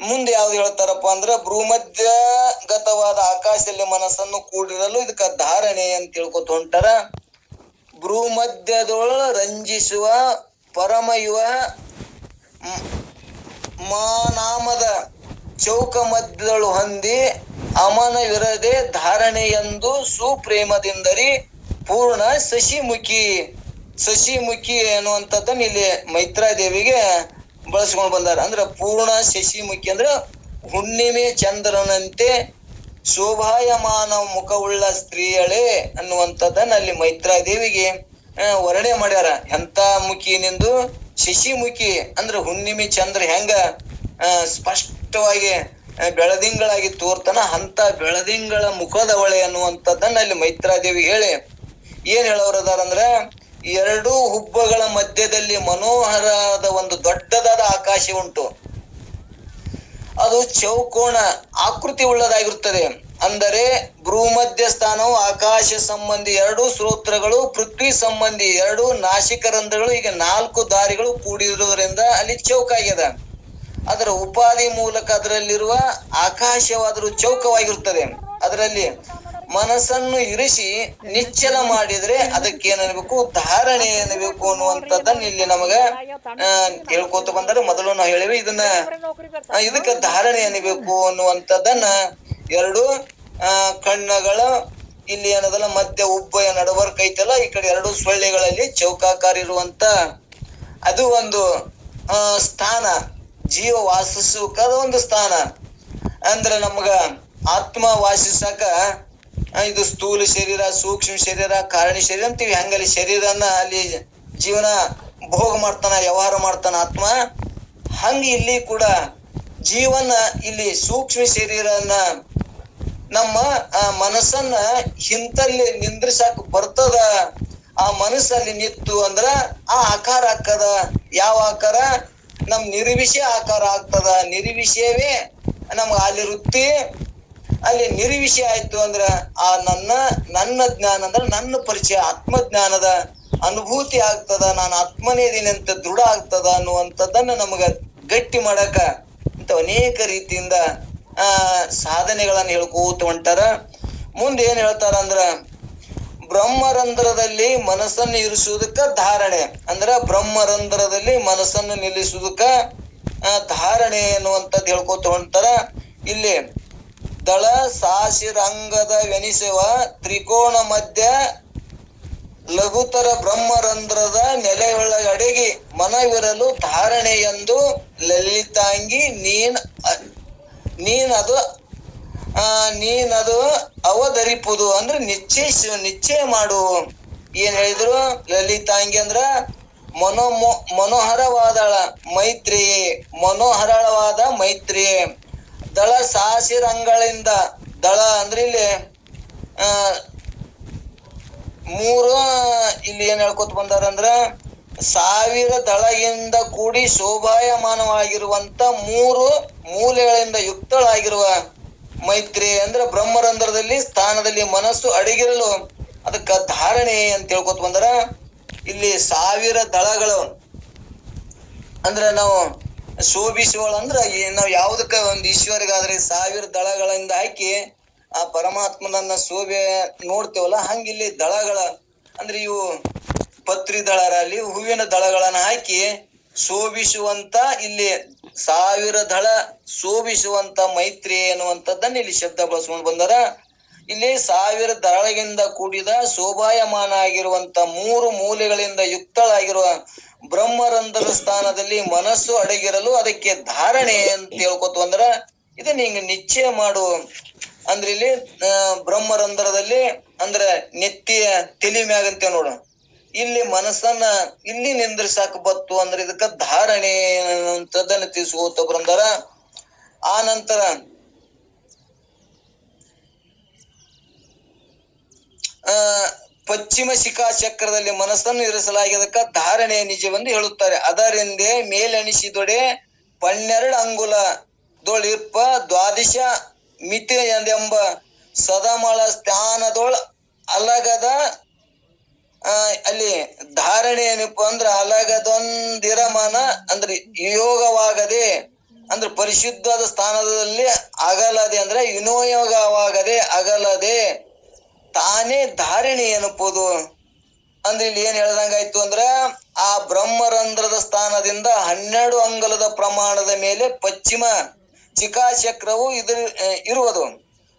ಮುಂದೆ ಯಾವ್ದು ಹೇಳ್ತಾರಪ್ಪ ಅಂದ್ರ ಭ್ರೂಮಧ್ಯಗತವಾದ ಆಕಾಶದಲ್ಲಿ ಮನಸ್ಸನ್ನು ಕೂಡಿರಲು ಇದಕ್ಕ ಧಾರಣೆ ಅಂತ ತಿಳ್ಕೊತ ಹೊಂಟಾರ. ಭ್ರೂಮಧ್ಯದೊಳ ರಂಜಿಸುವ ಪರಮಯುವ ಮಾನಾಮದ ಚೌಕ ಮಧ್ಯದಳು ಹೊಂದಿ ಅಮನವಿರದೆ ಎಂದು ಸುಪ್ರೇಮದಿಂದರಿ ಪೂರ್ಣ ಶಶಿಮುಖಿ. ಶಶಿಮುಖಿ ಅನ್ನುವಂಥದ್ದನ್ನು ಇಲ್ಲಿ ಮೈತ್ರಾದೇವಿಗೆ ಬಳಸ್ಕೊಂಡು ಬಂದಾರ. ಅಂದ್ರ ಪೂರ್ಣ ಶಶಿಮುಖಿ ಅಂದ್ರ ಹುಣ್ಣಿಮೆ ಚಂದ್ರನಂತೆ ಶೋಭಾಯಮಾನ ಮುಖವುಳ್ಳ ಸ್ತ್ರೀಯಳೆ ಅನ್ನುವಂಥದ್ದನ್ನ ಅಲ್ಲಿ ಮೈತ್ರಾದೇವಿಗೆ ವರ್ಣೆ ಮಾಡ್ಯಾರ. ಎಂತ ಶಶಿ ಶಶಿಮುಖಿ. ಅಂದ್ರ ಹುಣ್ಣಿಮೆ ಚಂದ್ರ ಹೆಂಗ ಸ್ಪಷ್ಟವಾಗಿ ಬೆಳದಿಂಗಳಾಗಿ ತೋರ್ತಾನ. ಅಂತ ಬೆಳದಿಂಗಳ ಮುಖದವಳೆ ಅನ್ನುವಂಥದ್ದನ್ನ ಅಲ್ಲಿ ಮೈತ್ರಾದೇವಿ ಹೇಳಿ. ಏನ್ ಹೇಳೋರದಾರ ಅಂದ್ರ ಎರಡು ಹುಬ್ಬಗಳ ಮಧ್ಯದಲ್ಲಿ ಮನೋಹರವಾದ ಒಂದು ದೊಡ್ಡದಾದ ಆಕಾಶ ಉಂಟು. ಅದು ಚೌಕೋಣ ಆಕೃತಿ ಉಳ್ಳದಾಗಿರುತ್ತದೆ ಅಂದರೆ ಭ್ರೂಮಧ್ಯ ಸ್ಥಾನವು ಆಕಾಶ ಸಂಬಂಧಿ ಎರಡು ಸ್ತೋತ್ರಗಳು, ಪೃಥ್ವಿ ಸಂಬಂಧಿ ಎರಡು ನಾಸಿಕರಂಧ್ರಗಳು ಈಗ ನಾಲ್ಕು ದಾರಿಗಳು ಕೂಡಿರುವುದರಿಂದ ಅಲ್ಲಿ ಚೌಕಾಗ್ಯದ. ಅದರ ಉಪಾಧಿ ಮೂಲಕ ಅದರಲ್ಲಿರುವ ಆಕಾಶವಾದರೂ ಚೌಕವಾಗಿರುತ್ತದೆ. ಅದರಲ್ಲಿ ಮನಸ್ಸನ್ನು ಇರಿಸಿ ನಿಚ್ಚಲ ಮಾಡಿದ್ರೆ ಅದಕ್ಕೆ ಏನಬೇಕು ಧಾರಣೆ ಏನಬೇಕು ಅನ್ನುವಂಥದ್ದನ್ನ ಇಲ್ಲಿ ನಮಗ ಹೇಳ್ಕೊತ ಬಂದರೆ ಮೊದಲು ನಾವು ಹೇಳಿವಿ ಇದನ್ನ ಇದಕ್ಕೆ ಧಾರಣೆ ಏನಬೇಕು ಅನ್ನುವಂಥದ್ದನ್ನ ಎರಡು ಕಣ್ಣಗಳ, ಇಲ್ಲಿ ಏನದಲ್ಲ, ಮಧ್ಯ ಉಬ್ಬಯ ನಡವರ್ಕ್ ಐತಲ್ಲ ಈ ಕಡೆ ಎರಡು ಸೊಳ್ಳೆಗಳಲ್ಲಿ ಚೌಕಾಕಾರ ಇರುವಂತ ಅದು ಒಂದು ಸ್ಥಾನ ಜೀವ ವಾಸಿಸಬೇಕಾದ ಒಂದು ಸ್ಥಾನ. ಅಂದ್ರೆ ನಮ್ಗ ಆತ್ಮ ವಾಸಿಸಕ ಇದು ಸ್ಥೂಲ ಶರೀರ, ಸೂಕ್ಷ್ಮ ಶರೀರ, ಕಾರಣಿ ಶರೀರ ಅಂತೀವಿ. ಹಂಗಲ್ಲಿ ಶರೀರನ ಅಲ್ಲಿ ಜೀವನ ಭೋಗ ಮಾಡ್ತಾನ, ವ್ಯವಹಾರ ಮಾಡ್ತಾನ ಆತ್ಮ. ಹಂಗ ಇಲ್ಲಿ ಕೂಡ ಜೀವನ ಇಲ್ಲಿ ಸೂಕ್ಷ್ಮ ಶರೀರನ ನಮ್ಮ ಆ ಮನಸ್ಸನ್ನ ಹಿಂತಲ್ಲಿ ನಿಂದ್ರಿಸಕ್ ಬರ್ತದ. ಆ ಮನಸ್ಸಲ್ಲಿ ನಿತ್ತು ಅಂದ್ರ ಆ ಆಕಾರ ಆಗ್ತದ. ಯಾವ ಆಕಾರ? ನಮ್ ನಿರ್ವಿಷಯ ಆಕಾರ ಆಗ್ತದ. ನಿರ್ವಿಷಯವೇ ನಮ್ಗ ಅಲ್ಲಿ ವೃತ್ತಿ ಅಲ್ಲಿ ನಿರ್ವಿಷಯ ಆಯ್ತು ಅಂದ್ರ ಆ ನನ್ನ ನನ್ನ ಜ್ಞಾನ ಅಂದ್ರ ನನ್ನ ಪರಿಚಯ, ಆತ್ಮಜ್ಞಾನದ ಅನುಭೂತಿ ಆಗ್ತದ, ನಾನು ಆತ್ಮನೇ ಇದೀನಿ ಅಂತ ದೃಢ ಆಗ್ತದ ಅನ್ನುವಂಥದ್ದನ್ನ ನಮಗ ಗಟ್ಟಿ ಮಾಡಕ ಇಂತ ಅನೇಕ ರೀತಿಯಿಂದ, ಆ, ಸಾಧನೆಗಳನ್ನ ಹೇಳ್ಕೋತ ಹೊಂಟಾರ. ಮುಂದೆ ಏನ್ ಹೇಳ್ತಾರ ಅಂದ್ರ, ಬ್ರಹ್ಮರಂಧ್ರದಲ್ಲಿ ಮನಸ್ಸನ್ನು ಇರಿಸುವುದಕ್ಕ ಧಾರಣೆ. ಅಂದ್ರ ಬ್ರಹ್ಮರಂಧ್ರದಲ್ಲಿ ಮನಸ್ಸನ್ನು ನಿಲ್ಲಿಸುವುದಕ್ಕ ಧಾರಣೆ ಅನ್ನುವಂಥದ್ದು ಹೇಳ್ಕೋತ ಹೊಂಟಾರ. ಇಲ್ಲಿ ದಳ ಸಾಶಿರಂಗದ ವೆನಿಸುವ ತ್ರಿಕೋಣ ಮಧ್ಯ ಲಘುತರ ಬ್ರಹ್ಮರಂಧ್ರದ ನೆಲೆಯೊಳಗಡೆಗೆ ಮನವಿರಲು ಧಾರಣೆ ಎಂದು ಲಲಿತಾಂಗಿ, ನೀನ್ ನೀನದು ನೀನದು ಅವಧರಿಪುದು ಅಂದ್ರೆ ನಿಶ್ಚಯ ನಿಶ್ಚಯ ಮಾಡು. ಏನ್ ಹೇಳಿದ್ರು ಲಲಿತಾಂಗಿ ಅಂದ್ರ, ಮನೋಮೋ, ಮನೋಹರವಾದಳ ಮೈತ್ರಿ ಮನೋಹರಳವಾದ ಮೈತ್ರಿಯೇ. ದಳ ಸಾಸಿರಂಗಳಿಂದ ದಳ ಅಂದ್ರೆ ಇಲ್ಲಿ ಮೂರು, ಇಲ್ಲಿ ಏನ್ ಹೇಳ್ಕೊತ ಬಂದಾರ ಅಂದ್ರ ಸಾವಿರ ದಳಗಿಂದ ಕೂಡಿ ಶೋಭಾಯಮಾನವಾಗಿರುವಂತ ಮೂರು ಮೂಲೆಗಳಿಂದ ಯುಕ್ತಳಾಗಿರುವ ಮೈತ್ರಿ ಅಂದ್ರೆ ಬ್ರಹ್ಮರಂಧ್ರದಲ್ಲಿ ಸ್ಥಾನದಲ್ಲಿ ಮನಸ್ಸು ಅಡಗಿರಲು ಅದಕ್ಕ ಧಾರಣೆ ಅಂತ ಹೇಳ್ಕೊತ ಬಂದ್ರ. ಇಲ್ಲಿ ಸಾವಿರ ದಳಗಳು ಅಂದ್ರೆ ನಾವು ಶೋಭಿಸುವಳ ಅಂದ್ರ ಈ- ನಾವ್ ಯಾವ್ದಕ್ಕ ಒಂದ್ ಈಶ್ವರಿಗಾದ್ರೆ ಸಾವಿರ ದಳಗಳಿಂದ ಹಾಕಿ ಆ ಪರಮಾತ್ಮನನ್ನ ಶೋಭೆ ನೋಡ್ತೇವಲ್ಲ, ಹಂಗಿಲ್ಲಿ ದಳಗಳ ಅಂದ್ರೆ ಇವು ಪತ್ರಿ ದಳರಲ್ಲಿ ಹೂವಿನ ದಳಗಳನ್ನ ಹಾಕಿ ಶೋಭಿಸುವಂತ ಇಲ್ಲಿ ಸಾವಿರ ದಳ ಶೋಭಿಸುವಂತ ಮೈತ್ರಿ ಅನ್ನುವಂಥದ್ದನ್ನ ಇಲ್ಲಿ ಶಬ್ದ ಬಳಸ್ಕೊಂಡು ಬಂದಾರ. ಇಲ್ಲಿ ಸಾವಿರ ದರಳಗಿಂದ ಕೂಡಿದ ಶೋಭಾಯಮಾನ ಆಗಿರುವಂತ ಮೂರು ಮೂಲೆಗಳಿಂದ ಯುಕ್ತಳಾಗಿರುವ ಬ್ರಹ್ಮರಂಧ್ರ ಸ್ಥಾನದಲ್ಲಿ ಮನಸ್ಸು ಅಡಗಿರಲು ಅದಕ್ಕೆ ಧಾರಣೆ ಅಂತ ಹೇಳ್ಕೊತು ಅಂದ್ರ ಇದನ್ನ ಹಿಂಗ ನಿಶ್ಚಯ ಮಾಡು. ಅಂದ್ರೆ ಇಲ್ಲಿ ಬ್ರಹ್ಮರಂಧ್ರದಲ್ಲಿ ಅಂದ್ರ ನೆತ್ತಿಯ ತಲೆ ಮ್ಯಾಗಂತೆ ನೋಡ ನೋಡು. ಇಲ್ಲಿ ಮನಸ್ಸನ್ನ ಇಲ್ಲಿ ನಿಂದ್ರಿಸಾಕ ಬತ್ತು ಅಂದ್ರೆ ಇದಕ್ಕ ಧಾರಣೆ ಅಂತದನ್ನ ತಿಳಿಸ್ಕೋತ ಬ್ರಂದರ ಆ ನಂತರ ಆ ಪಶ್ಚಿಮ ಶಿಖಾ ಚಕ್ರದಲ್ಲಿ ಮನಸ್ಸನ್ನು ಇರಿಸಲಾಗಿದ್ದಕ್ಕ ಧಾರಣೆ ನಿಜವೆಂದು ಹೇಳುತ್ತಾರೆ. ಅದರಿಂದೇ ಮೇಲೆಣಿಸಿದೊಡೆ ಪನ್ನೆರಡು ಅಂಗುಲ ದೊಳಿರ್ಪ ದ್ವಾದಶ ಮಿತಿ ಎಂಬ ಸದಮಳ ಸ್ಥಾನದೊಳ ಅಲಗದ ಅಲ್ಲಿ ಧಾರಣೆ ಏನಪ್ಪ ಅಂದ್ರ ಅಲಗದೊಂದಿರಮನ ಅಂದ್ರೆ ಯೋಗವಾಗದೆ ಅಂದ್ರೆ ಪರಿಶುದ್ಧದ ಸ್ಥಾನದಲ್ಲಿ ಅಗಲದೆ ಅಂದ್ರೆ ವಿನೋಯೋಗವಾಗದೆ ಅಗಲದೆ ತಾನೇ ಧಾರಣೆ ಎನ್ನುವುದು. ಅಂದ್ರೆ ಇಲ್ಲಿ ಏನ್ ಹೇಳ್ದಂಗಾಯ್ತು ಅಂದ್ರ, ಆ ಬ್ರಹ್ಮರಂಧ್ರದ ಸ್ಥಾನದಿಂದ ಹನ್ನೆರಡು ಅಂಗಲದ ಪ್ರಮಾಣದ ಮೇಲೆ ಪಶ್ಚಿಮ ಚಿಕಾಚಕ್ರವು ಇದ್ರ ಇರುವುದು.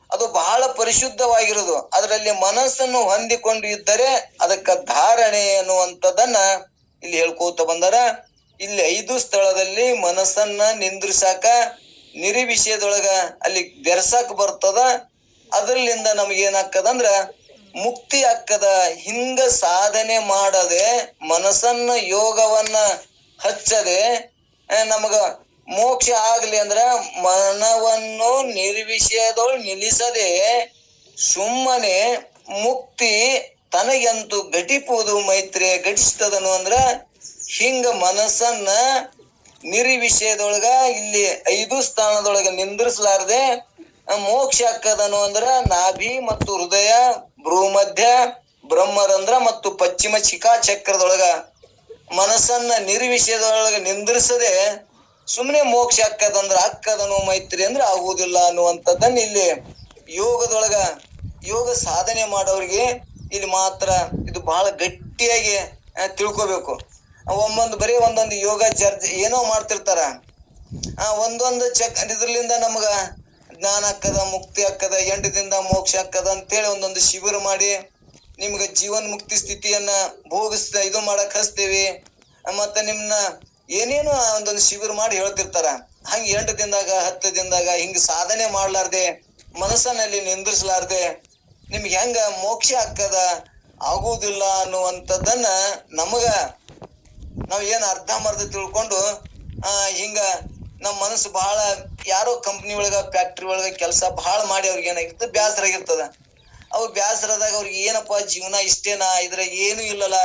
ಅದು ಬಹಳ ಪರಿಶುದ್ಧವಾಗಿರುವುದು. ಅದರಲ್ಲಿ ಮನಸ್ಸನ್ನು ಹೊಂದಿಕೊಂಡು ಇದ್ದರೆ ಅದಕ್ಕ ಧಾರಣೆ ಅನ್ನುವಂಥದ್ದನ್ನ ಇಲ್ಲಿ ಹೇಳ್ಕೋತ ಬಂದರ. ಇಲ್ಲಿ ಐದು ಸ್ಥಳದಲ್ಲಿ ಮನಸ್ಸನ್ನ ನಿಂದ್ರಿಸಾಕ ನಿರಿವಿಷಯದೊಳಗ ಅಲ್ಲಿ ಬೆರ್ಸಾಕ ಬರ್ತದ. ಅದರಲ್ಲಿಂದ ನಮ್ಗೆ ಅಂದ್ರೆ ಮುಕ್ತಿ ಆಕ್ಕದ ಹಿಂಗ ಸಾಧನೆ ಮಾಡದೆ, ಮನಸ್ಸನ್ನ ಯೋಗವನ್ನ ಹಚ್ಚದೆ ನಮಗ ಮೋಕ್ಷ ಆಗ್ಲಿ ಅಂದ್ರ ಮನವನ್ನು ನಿರ್ವಿಷಯದೊಳ್ ನಿಲ್ಲಿಸದೆ ಸುಮ್ಮನೆ ಮುಕ್ತಿ ತನಗೆಂತೂ ಘಟಿಪುವುದು ಮೈತ್ರಿ ಘಟಿಸ್ತದನು ಅಂದ್ರ ಹಿಂಗ ಮನಸ್ಸನ್ನ ನಿರ್ವಿಷಯದೊಳಗ ಇಲ್ಲಿ ಐದು ಸ್ಥಾನದೊಳಗ ನಿಂದ್ರಿಸಲಾರ್ದೆ ಮೋಕ್ಷ ಆಕ್ಕದನು ಅಂದ್ರ ನಾಭಿ ಮತ್ತು ಹೃದಯ, ಭ್ರೂಮಧ್ಯ, ಬ್ರಹ್ಮರಂಧ್ರ ಮತ್ತು ಪಶ್ಚಿಮ ಶಿಖಾ ಚಕ್ರದೊಳಗ ಮನಸ್ಸನ್ನ ನಿರ್ವಿಷಯದೊಳಗ ನಿಂದ್ರಿಸದೆ ಸುಮ್ಮನೆ ಮೋಕ್ಷ ಹಾಕದಂದ್ರ ಅಕ್ಕದನು ಮೈತ್ರಿ ಅಂದ್ರೆ ಆಗುವುದಿಲ್ಲ ಅನ್ನುವಂಥದ್ದನ್ನ ಇಲ್ಲಿ ಯೋಗದೊಳಗ, ಯೋಗ ಸಾಧನೆ ಮಾಡೋರಿಗೆ ಇಲ್ಲಿ ಮಾತ್ರ ಇದು ಬಹಳ ಗಟ್ಟಿಯಾಗಿ ತಿಳ್ಕೊಬೇಕು. ಒಮ್ಮೊಂದು ಬರೀ ಒಂದೊಂದು ಯೋಗ ಚರ್ಚೆ ಏನೋ ಮಾಡ್ತಿರ್ತಾರ. ಆ, ಒಂದೊಂದು ಚಕ್ ಇದ್ರಲಿಂದ ನಮಗ ಜ್ಞಾನ ಅಕ್ಕದ ಮುಕ್ತಿ ಅಕ್ಕದ ಎಂಟದಿಂದ ಮೋಕ್ಷ ಅಕ್ಕದ ಅಂತೇಳಿ ಒಂದೊಂದು ಶಿಬಿರ ಮಾಡಿ ನಿಮ್ಗೆ ಜೀವನ್ ಮುಕ್ತಿ ಸ್ಥಿತಿಯನ್ನ ಭೋಗಿಸ್ತ ಇದು ಮಾಡಕ್ ಹಚ್ತೇವಿ. ಮತ್ತ ನಿಮ್ನ ಏನೇನು ಒಂದೊಂದು ಶಿಬಿರ ಮಾಡಿ ಹೇಳ್ತಿರ್ತಾರ. ಹಂಗ ಎಂಟು ದಿನದಾಗ, ಹತ್ತು ದಿನದಾಗ ಹಿಂಗ ಸಾಧನೆ ಮಾಡ್ಲಾರ್ದೆ, ಮನಸ್ಸನಲ್ಲಿ ನಿಂದ್ರಿಸ್ಲಾರ್ದೆ ನಿಮ್ಗೆ ಹೆಂಗ ಮೋಕ್ಷ ಹಾಕದ ಆಗುವುದಿಲ್ಲ ಅನ್ನುವಂಥದ್ದನ್ನ ನಮಗ ನಾವ್ ಏನ್ ಅರ್ಧ ಮರ್ಧ ತಿಳ್ಕೊಂಡು, ಆ, ಹಿಂಗ ನಮ್ ಮನಸ್ಸು ಬಹಳ ಯಾರೋ ಕಂಪ್ನಿ ಒಳಗ ಫ್ಯಾಕ್ಟ್ರಿ ಒಳಗ ಕೆಲಸ ಬಹಳ ಮಾಡಿ ಅವ್ರಿಗೆ ಏನಾಗಿತ್ತು? ಬ್ಯಾಸರ ಆಗಿರ್ತದ ಅವ್ ಬ್ಯಾಸರದಾಗ ಅವ್ರಿಗೆ ಏನಪ್ಪಾ ಜೀವನ ಇಷ್ಟೇನಾ? ಇದ್ರಾಗ ಏನು ಇಲ್ಲಲ್ಲ.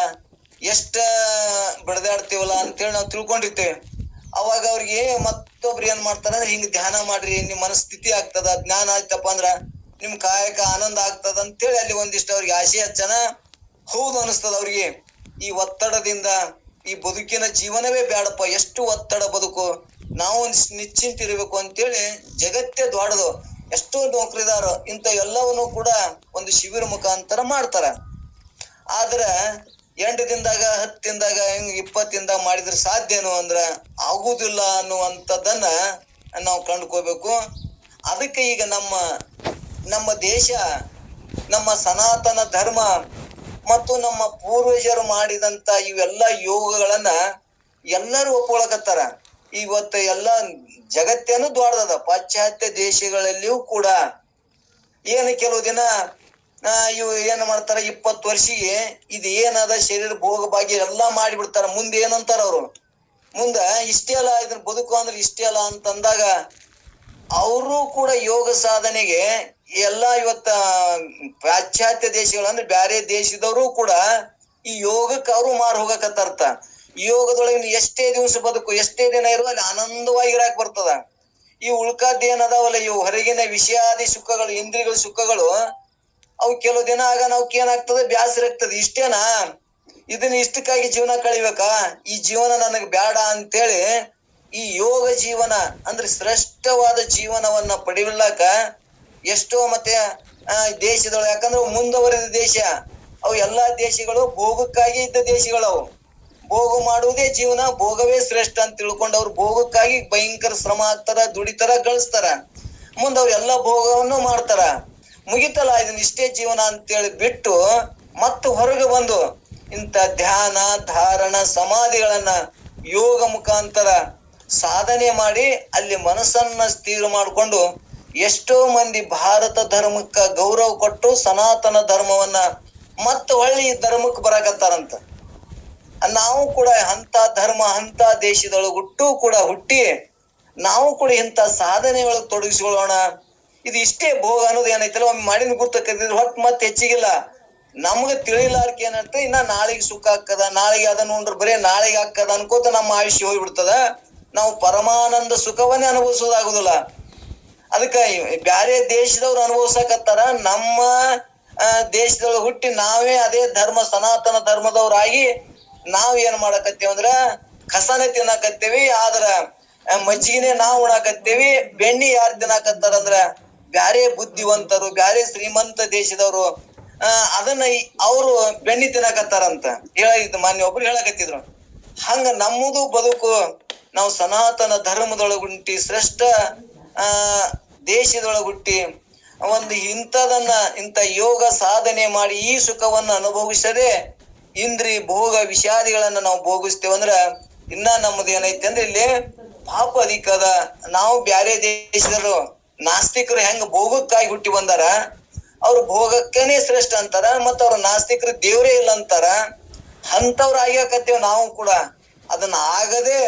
ಎಷ್ಟ ಬಡದಾಡ್ತೀವಲ್ಲ ಅಂತೇಳಿ ನಾವು ತಿಳ್ಕೊಂಡಿರ್ತೇವೆ. ಅವಾಗ ಅವ್ರಿಗೆ ಮತ್ತೊಬ್ರು ಏನ್ ಮಾಡ್ತಾರ ಅಂದ್ರೆ, ಹಿಂಗ್ ಧ್ಯಾನ ಮಾಡ್ರಿ, ನಿಮ್ ಮನಸ್ಥಿತಿ ಆಗ್ತದ, ಜ್ಞಾನ ಆಯ್ತಪ್ಪ ಅಂದ್ರ ನಿಮ್ ಕಾಯಕ ಆನಂದ ಆಗ್ತದ ಅಂತೇಳಿ ಅಲ್ಲಿ ಒಂದಿಷ್ಟು ಅವ್ರಿಗೆ ಆಸೆ ಹಚ್ಚನ ಹೌದು ಅನಿಸ್ತದ ಅವ್ರಿಗೆ. ಈ ಒತ್ತಡದಿಂದ, ಈ ಬದುಕಿನ ಜೀವನವೇ ಬೇಡಪ್ಪ ಎಷ್ಟು ಒತ್ತಡ ಬದುಕು. ನಾವು ನಿಶ್- ನಿಶ್ಚಿಂತ ಇರಬೇಕು ಅಂತೇಳಿ ಜಗತ್ತೇ ದೊಡ್ಡದು ಎಷ್ಟೋ ನೌಕರಿದಾರ ಇಂತ ಎಲ್ಲವನ್ನೂ ಕೂಡ ಒಂದು ಶಿಬಿರ ಮುಖಾಂತರ ಮಾಡ್ತಾರ. ಆದ್ರ ಎಂಟು ದಿನದಾಗ, ಹತ್ತು ದಿನದಾಗ, ಹೆಂಗ್ ಇಪ್ಪತ್ತು ಮಾಡಿದ್ರೆ ಸಾಧ್ಯನು ಅಂದ್ರ ಆಗುದಿಲ್ಲ ಅನ್ನುವಂಥದ್ದನ್ನ ನಾವು ಕಂಡುಕೋಬೇಕು ಅದಕ್ಕೆ ಈಗ ನಮ್ಮ ನಮ್ಮ ದೇಶ, ನಮ್ಮ ಸನಾತನ ಧರ್ಮ ಮತ್ತು ನಮ್ಮ ಪೂರ್ವಜರು ಮಾಡಿದಂತ ಇವೆಲ್ಲ ಯೋಗಗಳನ್ನ ಎಲ್ಲರೂ ಒಪ್ಕೊಳಕತ್ತಾರ. ಇವತ್ತು ಎಲ್ಲ ಜಗತ್ತೇನು ದೊಡ್ಡದ ಪಾಶ್ಚಾತ್ಯ ದೇಶಗಳಲ್ಲಿಯೂ ಕೂಡ ಏನು ಕೆಲವು ದಿನ ಇವು ಏನ್ ಮಾಡ್ತಾರ, ಇಪ್ಪತ್ತು ವರ್ಷಿಗೆ ಇದು ಏನದ ಶರೀರ ಭೋಗ ಭಾಗ್ಯ ಎಲ್ಲಾ ಮಾಡಿಬಿಡ್ತಾರ. ಮುಂದೆ ಏನಂತಾರ ಅವರು? ಮುಂದ ಇಷ್ಟೇ ಅಲ್ಲ, ಇದನ್ನ ಬದುಕು ಅಂದ್ರೆ ಇಷ್ಟೇ ಅಲ್ಲ ಅಂತಂದಾಗ ಅವರು ಕೂಡ ಯೋಗ ಸಾಧನೆಗೆ ಎಲ್ಲಾ ಇವತ್ತ ಪಾಶ್ಚಾತ್ಯ ದೇಶಗಳು ಅಂದ್ರೆ ಬ್ಯಾರೆ ದೇಶದವರು ಕೂಡ ಈ ಯೋಗಕ್ಕೆ ಅವರು ಮಾರು ಹೋಗಕತ್ತಾರ್ತ ಯೋಗದೊಳಗೆ ಎಷ್ಟೇ ದಿವಸ ಬದುಕು, ಎಷ್ಟೇ ದಿನ ಇರುವ ಅಲ್ಲಿ ಆನಂದವಾಗಿ ಇರಕ್ಕೆ ಬರ್ತದ. ಈ ಉಳ್ಕದ್ ಏನದಾವಲ್ಲ, ಇವು ಹೊರಗಿನ ವಿಷಯಾದಿ ಸುಖಗಳು ಇಂದ್ರಿಗಳ ಸುಖಗಳು, ಅವು ಕೆಲವು ದಿನ ಆಗ ನಾವು ಏನಾಗ್ತದೆ? ಬ್ಯಾಸರ ಆಗ್ತದೆ. ಇಷ್ಟೇನಾ? ಇದನ್ನ ಇಷ್ಟಕ್ಕಾಗಿ ಜೀವನ ಕಳಿಬೇಕಾ? ಈ ಜೀವನ ನನಗೆ ಬೇಡ ಅಂತೇಳಿ ಈ ಯೋಗ ಜೀವನ, ಅಂದ್ರೆ ಶ್ರೇಷ್ಠವಾದ ಜೀವನವನ್ನ ಪಡೆಯಲಾಕ ಎಷ್ಟೋ ಮತ್ತೆ ದೇಶದೊಳಗೆ ಯಾಕಂದ್ರೆ ಮುಂದುವರೆದ ದೇಶ. ಅವು ಎಲ್ಲಾ ದೇಶಗಳು ಭೋಗಕ್ಕಾಗಿ ಇದ್ದ ದೇಶಗಳು ಅವು ಭೋಗ ಮಾಡುವುದೇ ಜೀವನ, ಭೋಗವೇ ಶ್ರೇಷ್ಠ ಅಂತ ತಿಳ್ಕೊಂಡು ಅವ್ರು ಭೋಗಕ್ಕಾಗಿ ಭಯಂಕರ ಶ್ರಮ ಆಗ್ತಾರ, ದುಡಿತಾರ, ಗಳಿಸ್ತಾರ. ಮುಂದೆ ಅವ್ರು ಎಲ್ಲ ಭೋಗವನ್ನು ಮಾಡ್ತಾರ. ಮುಗಿತಲ್ಲ ಇದನ್ನ ಇಷ್ಟೇ ಜೀವನ ಅಂತೇಳಿ ಬಿಟ್ಟು ಮತ್ತೆ ಹೊರಗೆ ಬಂದು ಇಂಥ ಧ್ಯಾನ, ಧಾರಣ, ಸಮಾಧಿಗಳನ್ನ ಯೋಗ ಮುಖಾಂತರ ಸಾಧನೆ ಮಾಡಿ ಅಲ್ಲಿ ಮನಸ್ಸನ್ನ ಸ್ಥಿರ ಮಾಡಿಕೊಂಡು ಎಷ್ಟೋ ಮಂದಿ ಭಾರತ ಧರ್ಮಕ್ಕ ಗೌರವ ಕೊಟ್ಟು ಸನಾತನ ಧರ್ಮವನ್ನ ಮತ್ತೆ ಹೊಳ್ಳಿ ಧರ್ಮಕ್ಕೆ ಬರಾಕತ್ತಾರಂತ. ನಾವು ಕೂಡ ಅಂತ ಧರ್ಮ ಅಂತ ದೇಶದೊಳಗೆ ಹುಟ್ಟು ಕೂಡ ಹುಟ್ಟಿ ನಾವು ಕೂಡ ಇಂಥ ಸಾಧನೆ ಒಳಗೆ ತೊಡಗಿಸ್ಕೊಳ್ಳೋಣ. ಇದು ಇಷ್ಟೇ ಭೋಗ ಅನ್ನೋದು ಏನೈತಲ್ಲ, ಒಮ್ಮೆ ಮಾಡಿನ ಗುರ್ತಕ್ಕಂಥದ್ದು ಹೊಟ್ಟು ಮತ್ತೆ ಹೆಚ್ಚಿಗಿಲ್ಲ. ನಮ್ಗೆ ತಿಳಿಲಾರ್ಕ ಏನಂತ ಇನ್ನ ನಾಳೆಗೆ ಸುಖ ಆಕ್ಕದ ನಾಳೆಗೆ ಅದನ್ನ ಉಂಡ್ರೆ ಬರೀ ನಾಳೆಗೆ ಆಕ್ಕದ ಅನ್ಕೋತ ನಮ್ಮ ಆಯುಷ್ಯ ಹೋಗ್ಬಿಡ್ತದ. ನಾವು ಪರಮಾನಂದ ಸುಖವನ್ನೇ ಅನುಭವಿಸೋದಾಗುದಿಲ್ಲ. ಅದಕ್ಕ ಬ್ಯಾರೆ ದೇಶದವ್ರು ಅನುಭವಿಸಕತ್ತಾರ, ನಮ್ಮ ದೇಶದೊಳಗೆ ಹುಟ್ಟಿ ನಾವೇ ಅದೇ ಧರ್ಮ, ಸನಾತನ ಧರ್ಮದವ್ರಾಗಿ ನಾವ್ ಏನ್ ಮಾಡಕತ್ತೇವ ಅಂದ್ರ ಕಸಾನೆ ತಿನ್ನಕತ್ತೇವಿ, ಆದ್ರ ಮಜ್ಜಿಗೆನೆ ನಾವ್ ಉಣಾಕತ್ತೇವಿ, ಬೆಣ್ಣಿ ಯಾರ್ ತಿನ್ನಾಕತ್ತಾರ ಅಂದ್ರ ಬ್ಯಾರೆ ಬುದ್ಧಿವಂತರು, ಬ್ಯಾರೆ ಶ್ರೀಮಂತ ದೇಶದವರು. ಅದನ್ನ ಅವ್ರು ಬೆಣ್ಣಿ ತಿನ್ನಾಕತ್ತಾರಂತ ಹೇಳಿದ್ ಮಾನ್ಯ ಒಬ್ರು ಹೇಳಕತ್ತಿದ್ರು. ಹಂಗ ನಮ್ಮದು ಬದುಕು ನಾವು ಸನಾತನ ಧರ್ಮದೊಳಗುಂಟಿ, ಶ್ರೇಷ್ಠ, ಆ ದೇಶದೊಳಗುಟ್ಟಿ ಒಂದು ಇಂಥದನ್ನ, ಇಂಥ ಯೋಗ ಸಾಧನೆ ಮಾಡಿ ಈ ಸುಖವನ್ನ ಅನುಭವಿಸದೆ ಇಂದ್ರಿ ಭೋಗ ವಿಷಾದಿಗಳನ್ನ ನಾವು ಭೋಗಿಸ್ತೇವೆ ಅಂದ್ರ ಇನ್ನ ನಮ್ದು ಏನೈತಿ ಅಂದ್ರೆ ಇಲ್ಲಿ ಪಾಪ ಅಧಿಕ ಅದ ನಾವು ಬ್ಯಾರೆ ದೇಶದವರು ನಾಸ್ತಿಕರು ಹೆಂಗ ಭೋಗಕ್ಕಾಗಿ ಹುಟ್ಟಿ ಬಂದಾರ? ಅವ್ರು ಭೋಗಕ್ಕೇನೆ ಶ್ರೇಷ್ಠ ಅಂತಾರ ಮತ್ತ ಅವ್ರ ನಾಸ್ತಿಕರು ದೇವ್ರೇ ಇಲ್ಲ ಅಂತಾರ. ಅಂತವ್ರ ಆಗ್ಯಾಕತ್ತೇವ್ ನಾವು ಕೂಡ. ಅದನ್ನ ಆಗದೆ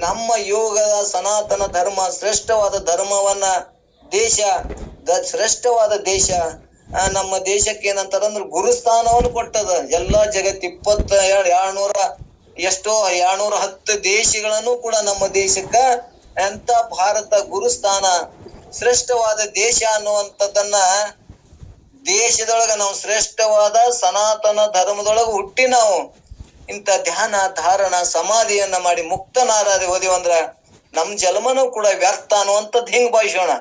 ನಮ್ಮ ಯೋಗದ ಸನಾತನ ಧರ್ಮ ಶ್ರೇಷ್ಠವಾದ ಧರ್ಮವನ್ನ ದೇಶ ಶ್ರೇಷ್ಠವಾದ ದೇಶ ನಮ್ಮ ದೇಶಕ್ಕೆ ಏನಂತಾರ ಅಂದ್ರೆ ಗುರುಸ್ಥಾನವನ್ನು ಕೊಟ್ಟದ. ಎಲ್ಲಾ ಜಗತ್ ಇಪ್ಪತ್ತ ಎರಡ್ ಎಷ್ಟೋ ಏಳ್ನೂರ ಹತ್ತು ದೇಶಗಳನ್ನು ಕೂಡ ನಮ್ಮ ದೇಶಕ್ಕ ಎಂತ ಭಾರತ ಗುರುಸ್ಥಾನ ಶ್ರೇಷ್ಠವಾದ ದೇಶ ಅನ್ನುವಂಥದ್ದನ್ನ ದೇಶದೊಳಗ ನಾವು ಶ್ರೇಷ್ಠವಾದ ಸನಾತನ ಧರ್ಮದೊಳಗ ಹುಟ್ಟಿ ನಾವು ಇಂಥ ಧ್ಯಾನ, ಧಾರಣ, ಸಮಾಧಿಯನ್ನ ಮಾಡಿ ಮುಕ್ತನಾರಾದೆ ಓದಿವಂದ್ರ ನಮ್ ಜನ್ಮನೂ ಕೂಡ ವ್ಯರ್ಥ ಅನ್ನುವಂಥದ್ದು ಹಿಂಗ್ ಭಾವಿಸೋಣ.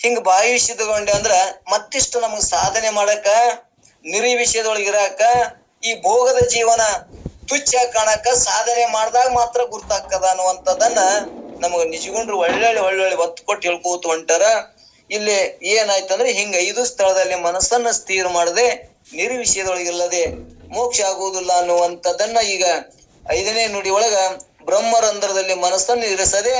ಹಿಂಗ್ ಭಾವಿಸಿದಗೊಂಡೆ ಅಂದ್ರ ಮತ್ತಿಷ್ಟು ನಮಗ್ ಸಾಧನೆ ಮಾಡಕ, ನಿರಿ ವಿಷಯದೊಳಗ ಇರಾಕ, ಈ ಭೋಗದ ಜೀವನ ತುಚ್ಛ ಕಾಣಕ ಸಾಧನೆ ಮಾಡಿದಾಗ ಮಾತ್ರ ಗುರ್ತಾಗ್ತದ ಅನ್ನುವಂಥದ್ದನ್ನ ನಮಗ ನಿಜಗೊಂಡ್ರು ಒಳ್ಳೊಳ್ಳೆ ಒಳ್ಳೊಳ್ಳೆ ಒತ್ತು ಕೊಟ್ಟು ಹೇಳ್ಕೋತು ಹೊಂಟಾರ. ಇಲ್ಲಿ ಏನಾಯ್ತಂದ್ರೆ ಹಿಂಗ ಐದು ಸ್ಥಳದಲ್ಲಿ ಮನಸ್ಸನ್ನ ಸ್ಥಿರ ಮಾಡದೆ, ನಿರಿ ವಿಷಯದೊಳಗಿಲ್ಲದೆ ಮೋಕ್ಷ ಆಗುವುದಿಲ್ಲ ಅನ್ನುವಂಥದ್ದನ್ನ ಈಗ ಐದನೇ ನುಡಿ ಒಳಗ ಬ್ರಹ್ಮರಂಧ್ರದಲ್ಲಿ ಮನಸ್ಸನ್ನು ಇರಿಸದೆ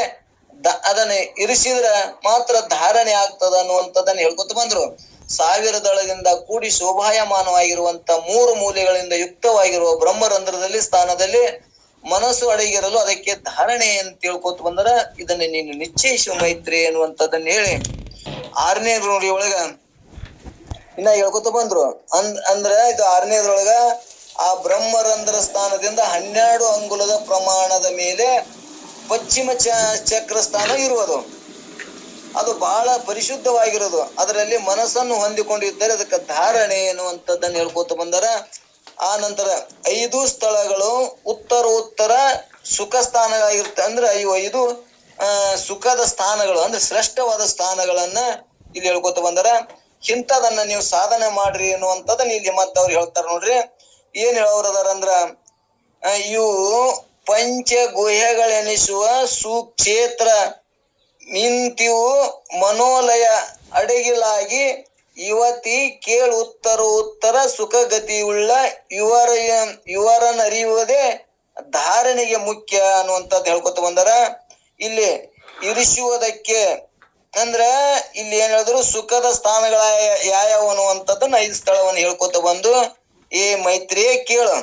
ಅದನ್ನ ಇರಿಸಿದ್ರ ಮಾತ್ರ ಧಾರಣೆ ಆಗ್ತದ ಅನ್ನುವಂಥದ್ದನ್ನ ಹೇಳ್ಕೊತ ಬಂದ್ರು. ಸಾವಿರದೊಳಗಿಂದ ಕೂಡಿ ಶೋಭಾಯಮಾನವಾಗಿರುವಂತ ಮೂರು ಮೂಲೆಗಳಿಂದ ಯುಕ್ತವಾಗಿರುವ ಬ್ರಹ್ಮರಂಧ್ರದಲ್ಲಿ, ಸ್ಥಾನದಲ್ಲಿ ಮನಸ್ಸು ಅಡಗಿರಲು ಅದಕ್ಕೆ ಧಾರಣೆ ಅಂತ ತಿಳ್ಕೊತ ಬಂದ್ರ ಇದನ್ನ ನೀನು ನಿಶ್ಚಯಿಸು ಮೈತ್ರಿ ಅನ್ನುವಂಥದ್ದನ್ನ ಹೇಳಿ ಆರನೇ ಒಳಗ ಇನ್ನ ಹೇಳ್ಕೊತ ಬಂದ್ರು. ಅಂದ್, ಅಂದ್ರ ಇದು ಆರನೇದ್ರೊಳಗ ಆ ಬ್ರಹ್ಮರಂಧ್ರ ಸ್ಥಾನದಿಂದ ಹನ್ನೆರಡು ಅಂಗುಲದ ಪ್ರಮಾಣದ ಮೇಲೆ ಪಶ್ಚಿಮ ಚಕ್ರ ಸ್ಥಾನ ಇರುವುದು. ಅದು ಬಹಳ ಪರಿಶುದ್ಧವಾಗಿರೋದು ಅದರಲ್ಲಿ ಮನಸ್ಸನ್ನು ಹೊಂದಿಕೊಂಡಿದ್ದರೆ ಅದಕ್ಕೆ ಧಾರಣೆ ಎನ್ನುವಂಥದ್ದನ್ನು ಹೇಳ್ಕೊತ ಬಂದರ. ಆ ನಂತರ ಐದು ಸ್ಥಳಗಳು ಉತ್ತರ ಉತ್ತರ ಸುಖ ಸ್ಥಾನಗಳಾಗಿರುತ್ತೆ ಅಂದ್ರೆ ಇವು ಐದು ಸುಖದ ಸ್ಥಾನಗಳು, ಅಂದ್ರೆ ಶ್ರೇಷ್ಠವಾದ ಸ್ಥಾನಗಳನ್ನ ಇಲ್ಲಿ ಹೇಳ್ಕೊತ ಬಂದರ. ಇಂಥದನ್ನ ನೀವು ಸಾಧನೆ ಮಾಡ್ರಿ ಅನ್ನುವಂಥದ್ದನ್ನ ಇಲ್ಲಿ ಮತ್ತವ್ರು ಹೇಳ್ತಾರ ನೋಡ್ರಿ. ಏನ್ ಅಂದ್ರ ಇವು ಪಂಚ ಗುಹೆಗಳೆನಿಸುವ ಸುಕ್ಷೇತ್ರ ನಿಂತಿವು ಮನೋಲಯ ಅಡಗಿಲಾಗಿ ಯುವತಿ ಕೇಳು ಉತ್ತರ ಉತ್ತರ ಸುಖಗತಿಯುಳ್ಳ ಇವರ ಇವರನ್ನರಿಯುವುದೇ ಧಾರಣೆಗೆ ಮುಖ್ಯ ಅನ್ನುವಂಥದ್ದು ಹೇಳ್ಕೊತ ಬಂದರ. ಇಲ್ಲಿ ಇರಿಸುವುದಕ್ಕೆ ಅಂದ್ರ ಇಲ್ಲಿ ಏನ್ ಹೇಳಿದ್ರು ಸುಖದ ಸ್ಥಾನಗಳ ಯಾವ್ಯಾವ ಅನ್ನುವಂಥದ್ದನ್ನ ಐದು ಸ್ಥಳವನ್ನು ಹೇಳ್ಕೊತ ಬಂದು, ಏ ಮೈತ್ರಿಯೇ ಕೇಳು.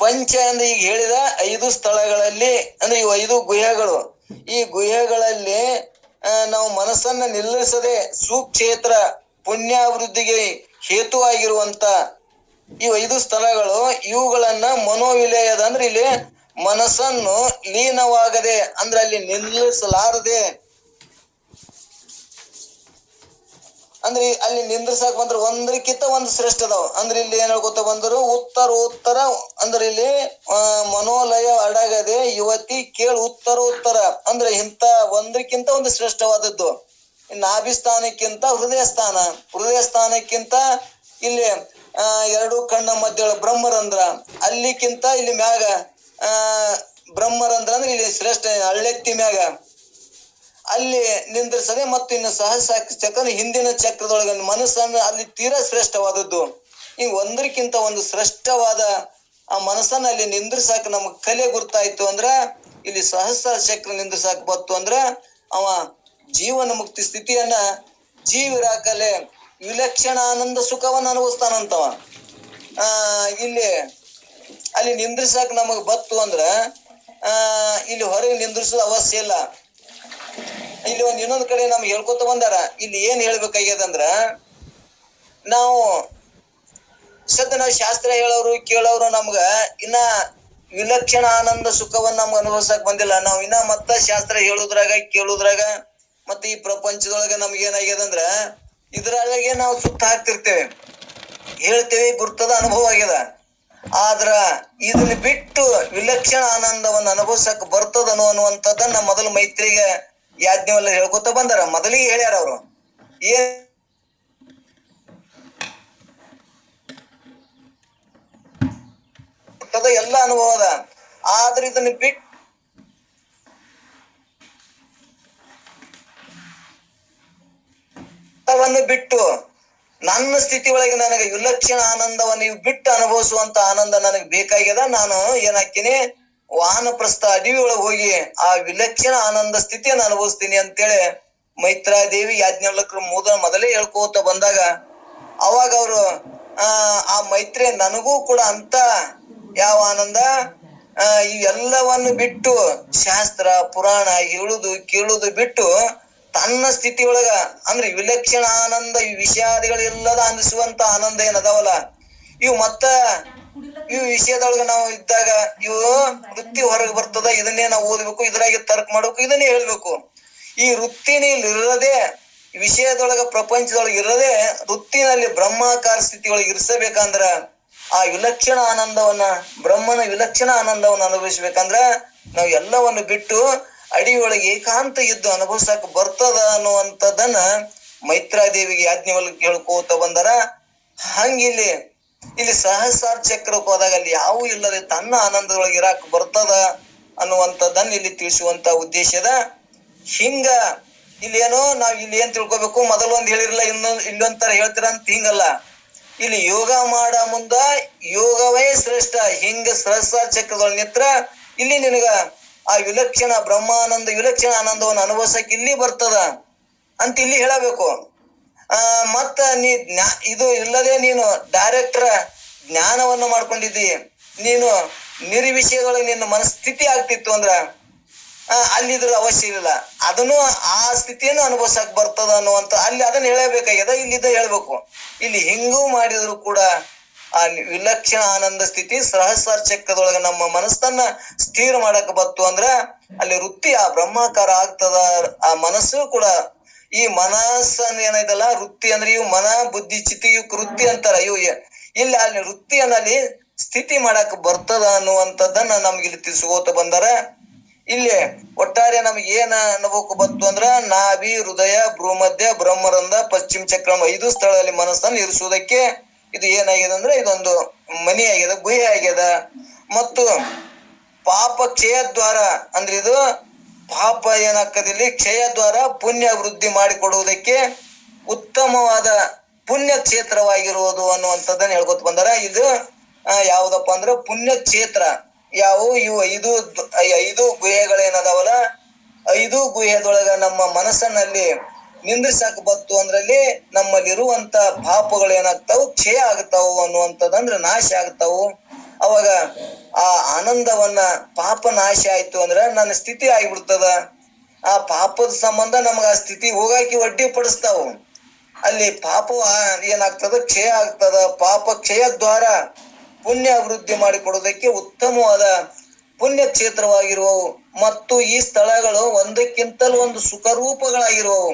ಪಂಚ ಅಂದ್ರೆ ಈಗ ಹೇಳಿದ ಐದು ಸ್ಥಳಗಳಲ್ಲಿ, ಅಂದ್ರೆ ಇವು ಐದು ಗುಹೆಗಳು. ಈ ಗುಹೆಗಳಲ್ಲಿ ನಾವು ಮನಸ್ಸನ್ನ ನಿಲ್ಲಿಸದೆ ಸುಕ್ಷೇತ್ರ ಪುಣ್ಯಾಭಿವೃದ್ಧಿಗೆ ಹೇತು ಆಗಿರುವಂತ ಈ ಐದು ಸ್ಥಳಗಳು, ಇವುಗಳನ್ನ ಮನೋವಿಲಯದ ಅಂದ್ರೆ ಇಲ್ಲಿ ಮನಸ್ಸನ್ನು ಲೀನವಾಗದೆ, ಅಂದ್ರೆ ಅಲ್ಲಿ ನಿಲ್ಲಿಸಲಾರದೆ ಅಂದ್ರೆ ಅಲ್ಲಿ ನಿಂದ್ರಸಾಕ್ ಬಂದ್ರೆ ಒಂದ್ರಕ್ಕಿಂತ ಒಂದು ಶ್ರೇಷ್ಠ ಅದಾವ. ಅಂದ್ರೆ ಇಲ್ಲಿ ಏನ್ ಹೇಳ್ಕೊತ ಬಂದರು? ಉತ್ತರ ಉತ್ತರ, ಅಂದ್ರೆ ಇಲ್ಲಿ ಮನೋಲಯ, ಅಡಗದೆ ಯುವತಿ ಕೇಳು ಉತ್ತರ ಉತ್ತರ. ಅಂದ್ರೆ ಇಂತ ಒಂದ್ರಕ್ಕಿಂತ ಒಂದು ಶ್ರೇಷ್ಠವಾದದ್ದು. ನಾಭಿ ಸ್ಥಾನಕ್ಕಿಂತ ಹೃದಯ ಸ್ಥಾನ. ಹೃದಯ ಸ್ಥಾನಕ್ಕಿಂತ ಇಲ್ಲಿ ಎರಡು ಕಣ್ಣ ಮಧ್ಯ ಬ್ರಹ್ಮರಂಧ್ರ. ಅಲ್ಲಿಕ್ಕಿಂತ ಇಲ್ಲಿ ಮ್ಯಾಗ, ಆ, ಬ್ರಹ್ಮರಂಧ್ರ ಅಂದ್ರೆ ಇಲ್ಲಿ ಶ್ರೇಷ್ಠ, ಹಳ್ಳೆತ್ತಿ ಮ್ಯಾಗ. ಅಲ್ಲಿ ನಿಂದ್ರಿಸದೆ ಮತ್ತು ಇನ್ನು ಸಹಸ್ರ ಚಕ್ರ ಹಿಂದಿನ ಚಕ್ರದೊಳಗೆ ಮನಸ್ಸನ್ನು ಅಲ್ಲಿ ತೀರಾ ಶ್ರೇಷ್ಠವಾದದ್ದು. ಈ ಒಂದಕ್ಕಿಂತ ಒಂದು ಶ್ರೇಷ್ಠವಾದ ಆ ಮನಸ್ಸನ್ನ ಅಲ್ಲಿ ನಿಂದ್ರಿಸಾಕ ನಮ್ಗೆ ಕಲೆ ಗುರ್ತಾಯ್ತು ಅಂದ್ರ ಇಲ್ಲಿ ಸಹಸ್ರ ಚಕ್ರ ನಿಂದ್ರಿಸಾಕ ಬತ್ತು ಅಂದ್ರ ಅವ ಜೀವನ ಮುಕ್ತಿ ಸ್ಥಿತಿಯನ್ನ ಜೀವಿರಾಕಲೆ ವಿಲಕ್ಷಣ ಆನಂದ ಸುಖವನ್ನ ಅನುಭವಿಸ್ತಾನಂತವ. ಆ, ಇಲ್ಲಿ ಅಲ್ಲಿ ನಿಂದ್ರಿಸಾಕ ನಮಗ್ ಬತ್ತು ಅಂದ್ರ, ಆ, ಇಲ್ಲಿ ಹೊರಗೆ ನಿಂದ್ರಿಸೋದು ಅವಶ್ಯ ಇಲ್ಲ. ಇಲ್ಲಿ ಒಂದ್ ಇನ್ನೊಂದ್ ಕಡೆ ನಮ್ಗೆ ಹೇಳ್ಕೊತ ಬಂದಾರ. ಇಲ್ಲಿ ಏನ್ ಹೇಳ್ಬೇಕಾಗ್ಯದಂದ್ರ, ನಾವು ಸದ್ಯ ನಾವು ಶಾಸ್ತ್ರ ಹೇಳೋರು, ಕೇಳೋರು ನಮ್ಗ ಇನ್ನ ವಿಲಕ್ಷಣ ಆನಂದ ಸುಖವನ್ನ ನಮ್ಗೆ ಅನುಭವಿಸಕ್ ಬಂದಿಲ್ಲ. ನಾವು ಇನ್ನ ಮತ್ತ ಶಾಸ್ತ್ರ ಹೇಳುದ್ರಾಗ, ಕೇಳುದ್ರಾಗ ಮತ್ತೆ ಈ ಪ್ರಪಂಚದೊಳಗ ನಮ್ಗೆ ಏನಾಗ್ಯದಂದ್ರ ಇದ್ರೊಳಗೆ ನಾವು ಸುತ್ತ ಹಾಕ್ತಿರ್ತೇವೆ. ಹೇಳ್ತೇವೆ, ಗುರ್ತದ ಅನುಭವ ಆಗ್ಯದ. ಆದ್ರ ಇದನ್ನ ಬಿಟ್ಟು ವಿಲಕ್ಷಣ ಆನಂದವನ್ನ ಅನುಭವಿಸಕ್ ಬರ್ತದನು ಅನ್ನುವಂಥದ್ದನ್ನ ಮೊದಲು ಮೈತ್ರಿಗೆ ಯಾಜ್ಞವಲ್ಲ ಹೇಳ್ಕೊತ ಬಂದಾರ? ಮೊದಲಿಗೆ ಹೇಳ್ಯಾರ ಅವರು. ಏನ್ ಎಲ್ಲ ಅನುಭವ ಅದ. ಆದ್ರೆ ಇದನ್ನ ಬಿಟ್ಟು ಬಿಟ್ಟು ನನ್ನ ಸ್ಥಿತಿ ಒಳಗೆ ನನಗೆ ವಿಲಕ್ಷಣ ಆನಂದವನ್ನು ನೀವು ಬಿಟ್ಟು ಅನುಭವಿಸುವಂತ ಆನಂದ ನನಗೆ ಬೇಕಾಗ್ಯದ. ನಾನು ಏನಾಕಿನಿ ವಾಹನಪ್ರಸ್ಥ ಪ್ರಸ್ಥ ಒಳಗೆ ಹೋಗಿ ಆ ವಿಲಕ್ಷಣ ಆನಂದ ಸ್ಥಿತಿಯನ್ನು ಅನುಭವಿಸ್ತೀನಿ ಅಂತೇಳಿ ಮೈತ್ರಾದೇವಿ ಯಾಜ್ಞವಲ್ಕರು ಮೂದಲ ಮೊದಲೇ ಹೇಳ್ಕೋತ ಬಂದಾಗ, ಅವಾಗ ಅವರು, ಆ ಮೈತ್ರಿ ನನಗೂ ಕೂಡ ಅಂತ ಯಾವ ಆನಂದ? ಇವೆಲ್ಲವನ್ನು ಬಿಟ್ಟು ಶಾಸ್ತ್ರ, ಪುರಾಣ ಹೇಳುದು, ಕೇಳುದು ಬಿಟ್ಟು ತನ್ನ ಸ್ಥಿತಿಯೊಳಗ, ಅಂದ್ರೆ ವಿಲಕ್ಷಣ ಆನಂದ, ಈ ವಿಷಯಾದಿಗಳೆಲ್ಲದ ಅನಿಸುವಂತ ಆನಂದ ಏನದಾವಲ್ಲ? ಇವು ಮತ್ತ ಇವು ವಿಷಯದೊಳಗ ನಾವು ಇದ್ದಾಗ ಇವು ವೃತ್ತಿ ಹೊರಗೆ ಬರ್ತದ, ಇದನ್ನೇ ನಾವು ಓದ್ಬೇಕು, ಇದ್ರಾಗೆ ತರ್ಕ ಮಾಡ್ಬೇಕು, ಇದನ್ನೇ ಹೇಳ್ಬೇಕು. ಈ ವೃತ್ತಿನಿ ಇರದೆ, ವಿಷಯದೊಳಗ ಪ್ರಪಂಚದೊಳಗೆ ಇರದೆ, ವೃತ್ತಿನಲ್ಲಿ ಬ್ರಹ್ಮಾಕಾರ ಸ್ಥಿತಿ ಒಳಗೆ ಇರಿಸಬೇಕಂದ್ರ, ಆ ವಿಲಕ್ಷಣ ಆನಂದವನ್ನ, ಬ್ರಹ್ಮನ ವಿಲಕ್ಷಣ ಆನಂದವನ್ನ ಅನುಭವಿಸ್ಬೇಕಂದ್ರ, ನಾವು ಎಲ್ಲವನ್ನು ಬಿಟ್ಟು ಅಡಿಯೊಳಗೆ ಏಕಾಂತ ಇದ್ದು ಅನುಭವಿಸಕ್ ಬರ್ತದ ಅನ್ನುವಂಥದ್ದನ್ನ ಮೈತ್ರಾದೇವಿಗೆ ಯಾಜ್ಞವಲ್ಕ ಕೇಳ್ಕೋತ ಬಂದರ, ಹಂಗಿಲ್ಲಿ ಇಲ್ಲಿ ಸಹಸ್ರಾರ್ ಚಕ್ರ ಹೋದಾಗ ಅಲ್ಲಿ ಯಾವೂ ಇಲ್ಲದೆ ತನ್ನ ಆನಂದದೊಳಗೆ ಇರಾಕ್ ಬರ್ತದ ಅನ್ನುವಂಥದ್ದನ್ನ ಇಲ್ಲಿ ತಿಳಿಸುವಂತ ಉದ್ದೇಶದ ಹಿಂಗ ಇಲ್ಲಿ ಏನೋ ನಾವ್ ಇಲ್ಲಿ ಏನ್ ತಿಳ್ಕೊಬೇಕು? ಮೊದಲು ಒಂದ್ ಹೇಳಿರಲ್ಲ ಇನ್ನೊಂದ್ ಇನ್ನೊಂದ್ ತರ ಹೇಳ್ತೀರ ಅಂತ ಹಿಂಗಲ್ಲ. ಇಲ್ಲಿ ಯೋಗ ಮಾಡ ಮುಂದ ಯೋಗವೇ ಶ್ರೇಷ್ಠ. ಹಿಂಗ ಸಹಸ್ರಾರ್ ಚಕ್ರದೊಳಗೆ ನಿತ್ರ ಇಲ್ಲಿ ನಿನಗ ಆ ವಿಲಕ್ಷಣ ಬ್ರಹ್ಮಾನಂದ, ವಿಲಕ್ಷಣ ಆನಂದವನ್ನು ಅನುಭವಿಸಕ್ ಇಲ್ಲಿ ಬರ್ತದ ಅಂತ ಇಲ್ಲಿ ಹೇಳಬೇಕು. ಮತ್ತ ನೀ ಜ್ಞಾ, ಇದು ಇಲ್ಲದೆ ನೀನು ಡೈರೆಕ್ಟರ್ ಜ್ಞಾನವನ್ನು ಮಾಡ್ಕೊಂಡಿದ್ದಿ. ನೀನು ನಿರ್ವಿಷಯಗಳು ನಿನ್ನ ಮನಸ್ಥಿತಿ ಆಗ್ತಿತ್ತು ಅಂದ್ರ ಅಲ್ಲಿದ್ರ ಅವಶ್ಯ ಇಲ್ಲ ಅದನ್ನು ಆ ಸ್ಥಿತಿಯನ್ನು ಅನುಭವಿಸಕ್ ಬರ್ತದ ಅನ್ನುವಂತ, ಅಲ್ಲಿ ಅದನ್ನ ಹೇಳಬೇಕಾಗ್ಯದ ಇಲ್ಲಿದ್ದ ಹೇಳ್ಬೇಕು. ಇಲ್ಲಿ ಹಿಂಗೂ ಮಾಡಿದ್ರು ಕೂಡ ಆ ವಿಲಕ್ಷಣ ಆನಂದ ಸ್ಥಿತಿ ಸಹಸ್ರ ಚಕ್ರದೊಳಗೆ ನಮ್ಮ ಮನಸ್ಸನ್ನ ಸ್ಥಿರ ಮಾಡಕ್ ಬತ್ತು ಅಂದ್ರ, ಅಲ್ಲಿ ವೃತ್ತಿ ಆ ಬ್ರಹ್ಮಾಕಾರ ಆಗ್ತದ, ಆ ಮನಸ್ಸು ಕೂಡ ಈ ಮನಸ್ಸನ್ನ ಏನಾಯ್ತಲ್ಲ, ವೃತ್ತಿ ಅಂದ್ರೆ ಇವು ಮನ, ಬುದ್ಧಿ ಚಿತಿ ಇವು ಕೃತಿ ಅಂತಾರ. ಇವು ಇಲ್ಲಿ ಅಲ್ಲಿ ವೃತ್ತಿ ಅನ್ನಲ್ಲಿ ಸ್ಥಿತಿ ಮಾಡಕ್ ಬರ್ತದ ಅನ್ನುವಂಥದ್ದನ್ನ ನಮ್ಗೆ ಇಲ್ಲಿ ತಿಳಿಸ್ಕೋತ ಬಂದಾರ. ಇಲ್ಲಿ ಒಟ್ಟಾರೆ ನಮ್ಗೆ ಏನ ಅನ್ಬೇಕು ಬಂತು ಅಂದ್ರ, ನಾಭಿ, ಹೃದಯ, ಭ್ರೂಮಧ್ಯ, ಬ್ರಹ್ಮರಂಧ, ಪಶ್ಚಿಮ ಚಕ್ರಂ ಐದು ಸ್ಥಳದಲ್ಲಿ ಮನಸ್ಸನ್ನು ಇರಿಸುವುದಕ್ಕೆ ಇದು ಏನಾಗಿದೆ ಅಂದ್ರೆ ಇದೊಂದು ಮನಿ ಆಗ್ಯದ ಗುಹೆ ಆಗ್ಯದ ಮತ್ತು ಪಾಪ ಕ್ಷಯ ದ್ವಾರ ಅಂದ್ರೆ ಇದು ಪಾಪ ಏನಾಗ್ತದಿಲ್ಲಿ ಕ್ಷಯ ದ್ವಾರ ಪುಣ್ಯ ವೃದ್ಧಿ ಮಾಡಿಕೊಡುವುದಕ್ಕೆ ಉತ್ತಮವಾದ ಪುಣ್ಯ ಕ್ಷೇತ್ರವಾಗಿರುವುದು ಅನ್ನುವಂಥದ್ದನ್ನ ಹೇಳ್ಕೊತ ಬಂದಾರ. ಇದು ಯಾವುದಪ್ಪ ಅಂದ್ರೆ ಪುಣ್ಯ ಕ್ಷೇತ್ರ. ಯಾವು? ಇವು ಐದು ಐದು ಗುಹೆಗಳೇನದಾವಲ್ಲ? ಐದು ಗುಹೆದೊಳಗ ನಮ್ಮ ಮನಸ್ಸನ್ನಲ್ಲಿ ನಿಂದ್ರಿಸಾಕ ಬತ್ತು ಅಂದ್ರಲ್ಲಿ ನಮ್ಮಲ್ಲಿರುವಂತ ಪಾಪಗಳು ಏನಾಗ್ತಾವು ಕ್ಷಯ ಆಗ್ತಾವು ಅನ್ನುವಂಥದ್ದಂದ್ರೆ ನಾಶ ಆಗ್ತಾವು. ಅವಾಗ ಆ ಆನಂದವನ್ನ ಪಾಪ ನಾಶ ಆಯ್ತು ಅಂದ್ರ ನನ್ನ ಸ್ಥಿತಿ ಆಗಿಬಿಡ್ತದ. ಆ ಪಾಪದ ಸಂಬಂಧ ನಮಗ ಆ ಸ್ಥಿತಿ ಹೋಗಾಕಿ ಒಡ್ಡಿ ಪಡಿಸ್ತಾವು ಅಲ್ಲಿ ಪಾಪ ಏನಾಗ್ತದ? ಕ್ಷಯ ಆಗ್ತದ. ಪಾಪ ಕ್ಷಯ ದ್ವಾರ ಪುಣ್ಯ ಅಭಿವೃದ್ಧಿ ಮಾಡಿಕೊಡೋದಕ್ಕೆ ಉತ್ತಮವಾದ ಪುಣ್ಯ ಕ್ಷೇತ್ರವಾಗಿರುವವು. ಮತ್ತು ಈ ಸ್ಥಳಗಳು ಒಂದಕ್ಕಿಂತಲೂ ಒಂದು ಸುಖರೂಪಗಳಾಗಿರುವವು.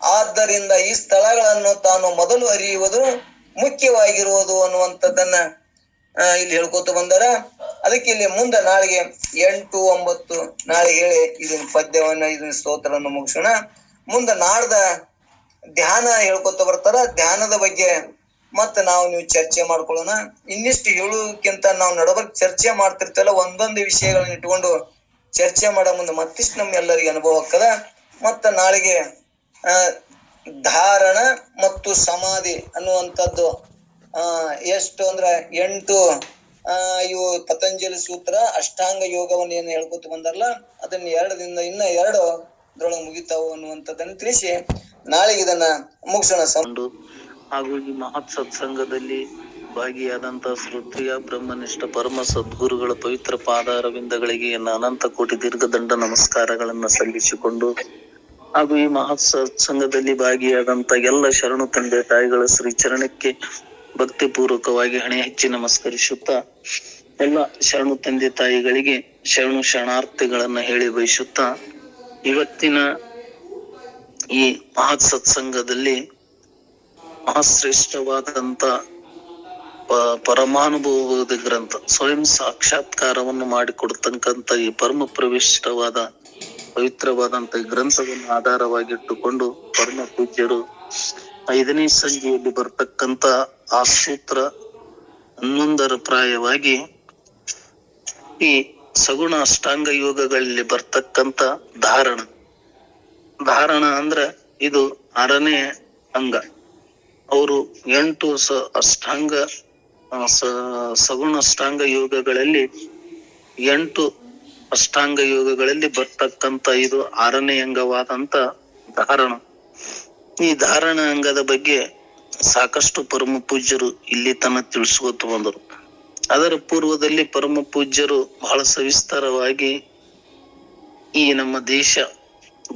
ಆದ್ದರಿಂದ ಈ ಸ್ಥಳಗಳನ್ನು ತಾನು ಮೊದಲು ಅರಿಯುವುದು ಮುಖ್ಯವಾಗಿರುವುದು ಅನ್ನುವಂಥದ್ದನ್ನ ಇಲ್ಲಿ ಹೇಳ್ಕೊತ ಬಂದಾರ. ಅದಕ್ಕೆ ಇಲ್ಲಿ ಮುಂದೆ ನಾಳೆಗೆ ಎಂಟು, ಒಂಬತ್ತು, ನಾಳೆ ಹೇಳಿ ಇದನ್ನ ಪದ್ಯವನ್ನ ಇದನ್ನ ಸ್ತೋತ್ರವನ್ನು ಮುಗಿಸೋಣ. ಮುಂದೆ ನಾಡ್ದ ಧ್ಯಾನ ಹೇಳ್ಕೊತ ಬರ್ತಾರ. ಧ್ಯಾನದ ಬಗ್ಗೆ ಮತ್ತ ನಾವು ನೀವು ಚರ್ಚೆ ಮಾಡ್ಕೊಳ್ಳೋಣ. ಇನ್ನಿಷ್ಟು ಹೇಳುವುದಕ್ಕಿಂತ ನಾವು ನಡಬರ್ಕ್ ಚರ್ಚೆ ಮಾಡ್ತಿರ್ತಲ್ಲ ಒಂದೊಂದು ವಿಷಯಗಳನ್ನ ಇಟ್ಕೊಂಡು ಚರ್ಚೆ ಮಾಡೋ ಮುಂದೆ ಮತ್ತಿಷ್ಟು ನಮ್ಮ ಎಲ್ಲರಿಗೆ ಅನುಭವ ಆಗ್ತದ. ಮತ್ತ ನಾಳೆಗೆ ಧಾರಣ ಮತ್ತು ಸಮಾಧಿ ಅನ್ನುವಂಥದ್ದು ಆ, ಎಷ್ಟು ಅಂದ್ರ ಎಂಟು, ಆ, ಇವು ಪತಂಜಲಿ ಸೂತ್ರ, ಅಷ್ಟಾಂಗ ಯೋಗವನ್ನು ಏನು ಹೇಳ್ಕೊತ ಬಂದಾರಲ್ಲ ಅದನ್ನ ಎರಡು ದಿನ ಇನ್ನ ಎರಡು ಇದ್ರೊಳಗೆ ಮುಗಿತಾವು ಅನ್ನುವಂಥದ್ದನ್ನು ತಿಳಿಸಿ ನಾಳೆ ಇದನ್ನ ಮುಗಿಸೋಣ ಸಂಡು ಹಾಗೂ ಈ ಮಹತ್ ಸತ್ಸಂಗದಲ್ಲಿ ಭಾಗಿಯಾದಂತ ಶ್ರೋತ್ರಿಯ ಬ್ರಹ್ಮನಿಷ್ಠ ಪರಮ ಸದ್ಗುರುಗಳ ಪವಿತ್ರ ಪಾದಾರವಿಂದಗಳಿಗೆ ಅನಂತ ಕೋಟಿ ದೀರ್ಘದಂಡ ನಮಸ್ಕಾರಗಳನ್ನ ಸಲ್ಲಿಸಿಕೊಂಡು ಹಾಗೂ ಈ ಮಹತ್ ಸತ್ಸಂಗದಲ್ಲಿ ಭಾಗಿಯಾದಂತ ಎಲ್ಲ ಶರಣು ತಂದೆ ತಾಯಿಗಳ ಶ್ರೀ ಚರಣಕ್ಕೆ ಭಕ್ತಿ ಪೂರ್ವಕವಾಗಿ ಹಣೆ ಹಚ್ಚಿ ನಮಸ್ಕರಿಸುತ್ತಾ ಎಲ್ಲ ಶರಣು ತಂದೆ ತಾಯಿಗಳಿಗೆ ಶರಣು ಶರಣಾರ್ಥಿಗಳನ್ನ ಹೇಳಿ ಬಯಸುತ್ತಾ ಇವತ್ತಿನ ಈ ಮಹತ್ ಸತ್ಸಂಗದಲ್ಲಿ ಮಹಾಶ್ರೇಷ್ಠವಾದಂತ ಪರಮಾನುಭವದ ಗ್ರಂಥ, ಸ್ವಯಂ ಸಾಕ್ಷಾತ್ಕಾರವನ್ನು ಮಾಡಿಕೊಡ್ತಕ್ಕಂತ ಈ ಪರಮ ಪ್ರವಿಷ್ಟವಾದ, ಪವಿತ್ರವಾದಂತ ಗ್ರಂಥವನ್ನು ಆಧಾರವಾಗಿಟ್ಟುಕೊಂಡು ಪರಮ ಪೂಜ್ಯರು ಐದನೇ ಸಂಜೆಯಲ್ಲಿ ಬರ್ತಕ್ಕಂತ ಆ ಸೂತ್ರ ಹನ್ನೊಂದರ ಪ್ರಾಯವಾಗಿ ಈ ಸಗುಣ ಅಷ್ಟಾಂಗ ಯೋಗಗಳಲ್ಲಿ ಬರ್ತಕ್ಕಂತ ಧಾರಣ. ಧಾರಣ ಅಂದ್ರ ಇದು ಆರನೇ ಅಂಗ. ಅವರು ಎಂಟು ಸ ಅಷ್ಟಾಂಗ ಸಗುಣ ಅಷ್ಟಾಂಗ ಯೋಗಗಳಲ್ಲಿ ಎಂಟು ಅಷ್ಟಾಂಗ ಯೋಗಗಳಲ್ಲಿ ಬರ್ತಕ್ಕಂತ ಇದು ಆರನೇ ಅಂಗವಾದಂತ ಧಾರಣ. ಈ ಧಾರಣ ಅಂಗದ ಬಗ್ಗೆ ಸಾಕಷ್ಟು ಪರಮ ಪೂಜ್ಯರು ಇಲ್ಲಿ ತನ್ನ ತಿಳಿಸ್ಕೊತ ಬಂದರು. ಅದರ ಪೂರ್ವದಲ್ಲಿ ಪರಮ ಪೂಜ್ಯರು ಬಹಳ ಸವಿಸ್ತಾರವಾಗಿ ಈ ನಮ್ಮ ದೇಶ,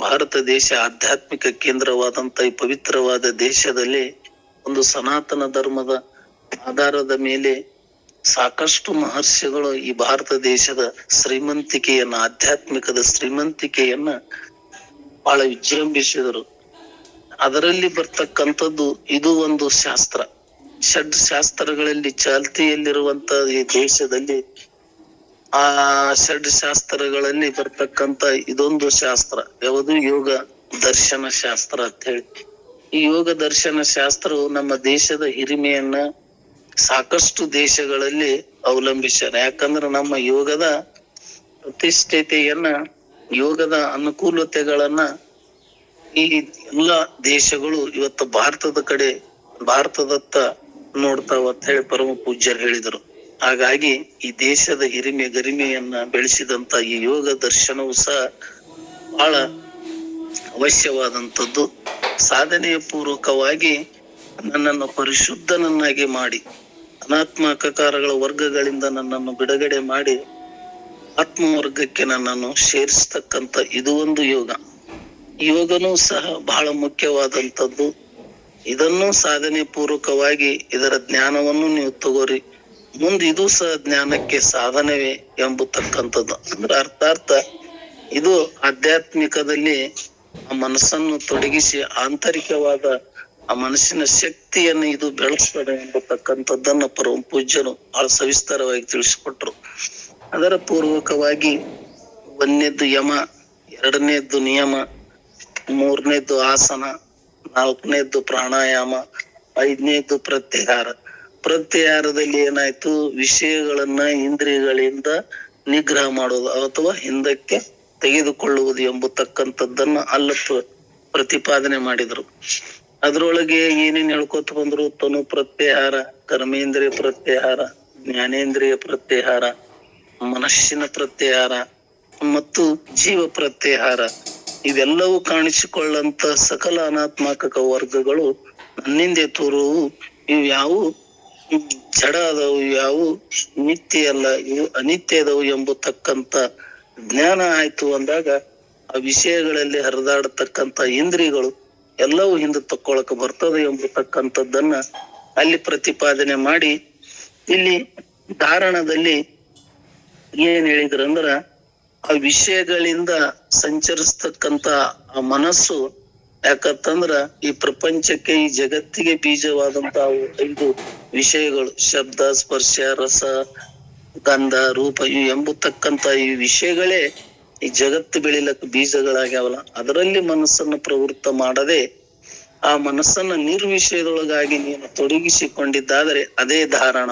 ಭಾರತ ದೇಶ ಆಧ್ಯಾತ್ಮಿಕ ಕೇಂದ್ರವಾದಂತ ಈ ಪವಿತ್ರವಾದ ದೇಶದಲ್ಲಿ ಒಂದು ಸನಾತನ ಧರ್ಮದ ಆಧಾರದ ಮೇಲೆ ಸಾಕಷ್ಟು ಮಹರ್ಷಿಗಳು ಈ ಭಾರತ ದೇಶದ ಶ್ರೀಮಂತಿಕೆಯನ್ನ, ಆಧ್ಯಾತ್ಮಿಕದ ಶ್ರೀಮಂತಿಕೆಯನ್ನ ಬಹಳ ವಿಜೃಂಭಿಸಿದರು. ಅದರಲ್ಲಿ ಬರ್ತಕ್ಕಂಥದ್ದು ಇದು ಒಂದು ಶಾಸ್ತ್ರ. ಷಡ್ ಶಾಸ್ತ್ರಗಳಲ್ಲಿ ಚಾಲ್ತಿಯಲ್ಲಿರುವಂತ ಈ ದೇಶದಲ್ಲಿ ಆ ಷಡ್ ಶಾಸ್ತ್ರಗಳಲ್ಲಿ ಬರ್ತಕ್ಕಂತ ಇದೊಂದು ಶಾಸ್ತ್ರ. ಯಾವುದು? ಯೋಗ ದರ್ಶನ ಶಾಸ್ತ್ರ ಅಂತ ಹೇಳಿ. ಈ ಯೋಗ ದರ್ಶನ ಶಾಸ್ತ್ರವು ನಮ್ಮ ದೇಶದ ಹಿರಿಮೆಯನ್ನ ಸಾಕಷ್ಟು ದೇಶಗಳಲ್ಲಿ ಅವಲಂಬಿಸ್ಯಾರ. ಯಾಕಂದ್ರೆ ನಮ್ಮ ಯೋಗದ ಪ್ರತಿಷ್ಠತೆಯನ್ನ ಯೋಗದ ಅನುಕೂಲತೆಗಳನ್ನ ಈ ಎಲ್ಲಾ ದೇಶಗಳು ಇವತ್ತು ಭಾರತದ ಕಡೆ, ಭಾರತದತ್ತ ನೋಡ್ತಾವ ಅಂತ ಹೇಳಿ ಪರಮ ಪೂಜ್ಯರು ಹೇಳಿದರು. ಹಾಗಾಗಿ ಈ ದೇಶದ ಹಿರಿಮೆ ಗರಿಮೆಯನ್ನ ಬೆಳೆಸಿದಂತ ಈ ಯೋಗ ದರ್ಶನವು ಸಹ ಬಹಳ ಅವಶ್ಯವಾದಂಥದ್ದು. ಸಾಧನೆಯ ಪೂರ್ವಕವಾಗಿ ನನ್ನನ್ನು ಪರಿಶುದ್ಧನನ್ನಾಗಿ ಮಾಡಿ, ಅನಾತ್ಮ ಅಕಕಾರಗಳ ವರ್ಗಗಳಿಂದ ನನ್ನನ್ನು ಬಿಡುಗಡೆ ಮಾಡಿ ಆತ್ಮ ವರ್ಗಕ್ಕೆ ನನ್ನನ್ನು ಸೇರಿಸ್ತಕ್ಕಂತ ಇದು ಒಂದು ಯೋಗ. ಯೋಗನೂ ಸಹ ಬಹಳ ಮುಖ್ಯವಾದಂಥದ್ದು. ಇದನ್ನು ಸಾಧನೆ ಪೂರ್ವಕವಾಗಿ ಇದರ ಜ್ಞಾನವನ್ನು ನೀವು ತಗೋರಿ. ಮುಂದೆ ಇದು ಸಹ ಜ್ಞಾನಕ್ಕೆ ಸಾಧನವೇ ಎಂಬತಕ್ಕಂಥದ್ದು. ಅಂದ್ರೆ ಅರ್ಥಾರ್ಥ, ಇದು ಆಧ್ಯಾತ್ಮಿಕದಲ್ಲಿ ಆ ಮನಸ್ಸನ್ನು ತೊಡಗಿಸಿ ಆಂತರಿಕವಾದ ಆ ಮನಸ್ಸಿನ ಶಕ್ತಿಯನ್ನು ಇದು ಬೆಳೆಸ್ತದೆ ಎಂಬತಕ್ಕಂಥದ್ದನ್ನ ಪರಮ ಪೂಜ್ಯರು ಬಹಳ ಸವಿಸ್ತಾರವಾಗಿ ತಿಳಿಸಿಕೊಟ್ರು. ಅದರ ಪೂರ್ವಕವಾಗಿ ಒಂದನೇದ್ದು ಯಮ, ಎರಡನೇದ್ದು ನಿಯಮ ಮೂರನೇದ್ದು ಆಸನ ನಾಲ್ಕನೇದ್ದು ಪ್ರಾಣಾಯಾಮ ಐದನೇದ್ದು ಪ್ರತ್ಯಾಹಾರ. ಪ್ರತ್ಯಹಾರದಲ್ಲಿ ಏನಾಯ್ತು? ವಿಷಯಗಳನ್ನ ಇಂದ್ರಿಯಗಳಿಂದ ನಿಗ್ರಹ ಮಾಡೋದು ಅಥವಾ ಹಿಂದಕ್ಕೆ ತೆಗೆದುಕೊಳ್ಳುವುದು ಎಂಬತಕ್ಕಂಥದ್ದನ್ನ ಅಲ್ಲ ಪ್ರತಿಪಾದನೆ ಮಾಡಿದ್ರು. ಅದ್ರೊಳಗೆ ಏನೇನ್ ಹೇಳ್ಕೊತ ಬಂದ್ರು? ತನು ಪ್ರತ್ಯಾಹಾರ, ಕರ್ಮೇಂದ್ರಿಯ ಪ್ರತ್ಯಾಹಾರ, ಜ್ಞಾನೇಂದ್ರಿಯ ಪ್ರತ್ಯಾಹಾರ, ಮನಸ್ಸಿನ ಪ್ರತ್ಯಾಹಾರ, ಮತ್ತು ಜೀವ ಪ್ರತ್ಯಾಹಾರ. ಇವೆಲ್ಲವೂ ಕಾಣಿಸಿಕೊಳ್ಳಂತ ಸಕಲ ಅನಾತ್ಮಕ ವರ್ಗಗಳು ನನ್ನಿಂದೆ ತೋರುವು. ಇವ್ಯಾವು ಜಡ ಅದಾವು ಯಾವು ನಿತ್ಯ ಅಲ್ಲ, ಇವು ಅನಿತ್ಯ ಅದವು ಎಂಬತಕ್ಕಂತ ಜ್ಞಾನ ಆಯ್ತು ಅಂದಾಗ ಆ ವಿಷಯಗಳಲ್ಲಿ ಹರಿದಾಡತಕ್ಕಂತ ಇಂದ್ರಿಯಗಳು ಎಲ್ಲವೂ ಹಿಂದೆ ತಕ್ಕೊಳಕ ಬರ್ತದೆ ಎಂಬತಕ್ಕಂಥದ್ದನ್ನ ಅಲ್ಲಿ ಪ್ರತಿಪಾದನೆ ಮಾಡಿ ಇಲ್ಲಿ ಧಾರಣದಲ್ಲಿ ಏನ್ ಹೇಳಿದ್ರಂದ್ರ ಆ ವಿಷಯಗಳಿಂದ ಸಂಚರಿಸ್ತಕ್ಕಂತ ಆ ಮನಸ್ಸು ಯಾಕಂತಂದ್ರ ಈ ಪ್ರಪಂಚಕ್ಕೆ, ಈ ಜಗತ್ತಿಗೆ ಬೀಜವಾದಂತ ಐದು ವಿಷಯಗಳು, ಶಬ್ದ, ಸ್ಪರ್ಶ, ರಸ, ಗಂಧ, ರೂಪ, ಇವು ಎಂಬತಕ್ಕಂತ ಈ ವಿಷಯಗಳೇ ಈ ಜಗತ್ತು ಬೆಳಿಲಕ್ಕ ಬೀಜಗಳಾಗ್ಯಾವಲ್ಲ. ಅದರಲ್ಲಿ ಮನಸ್ಸನ್ನು ಪ್ರವೃತ್ತ ಮಾಡದೆ ಆ ಮನಸ್ಸನ್ನ ನಿರ್ವಿಷಯದೊಳಗಾಗಿ ನೀನು ತೊಡಗಿಸಿಕೊಂಡಿದ್ದಾದರೆ ಅದೇ ಧಾರಣ.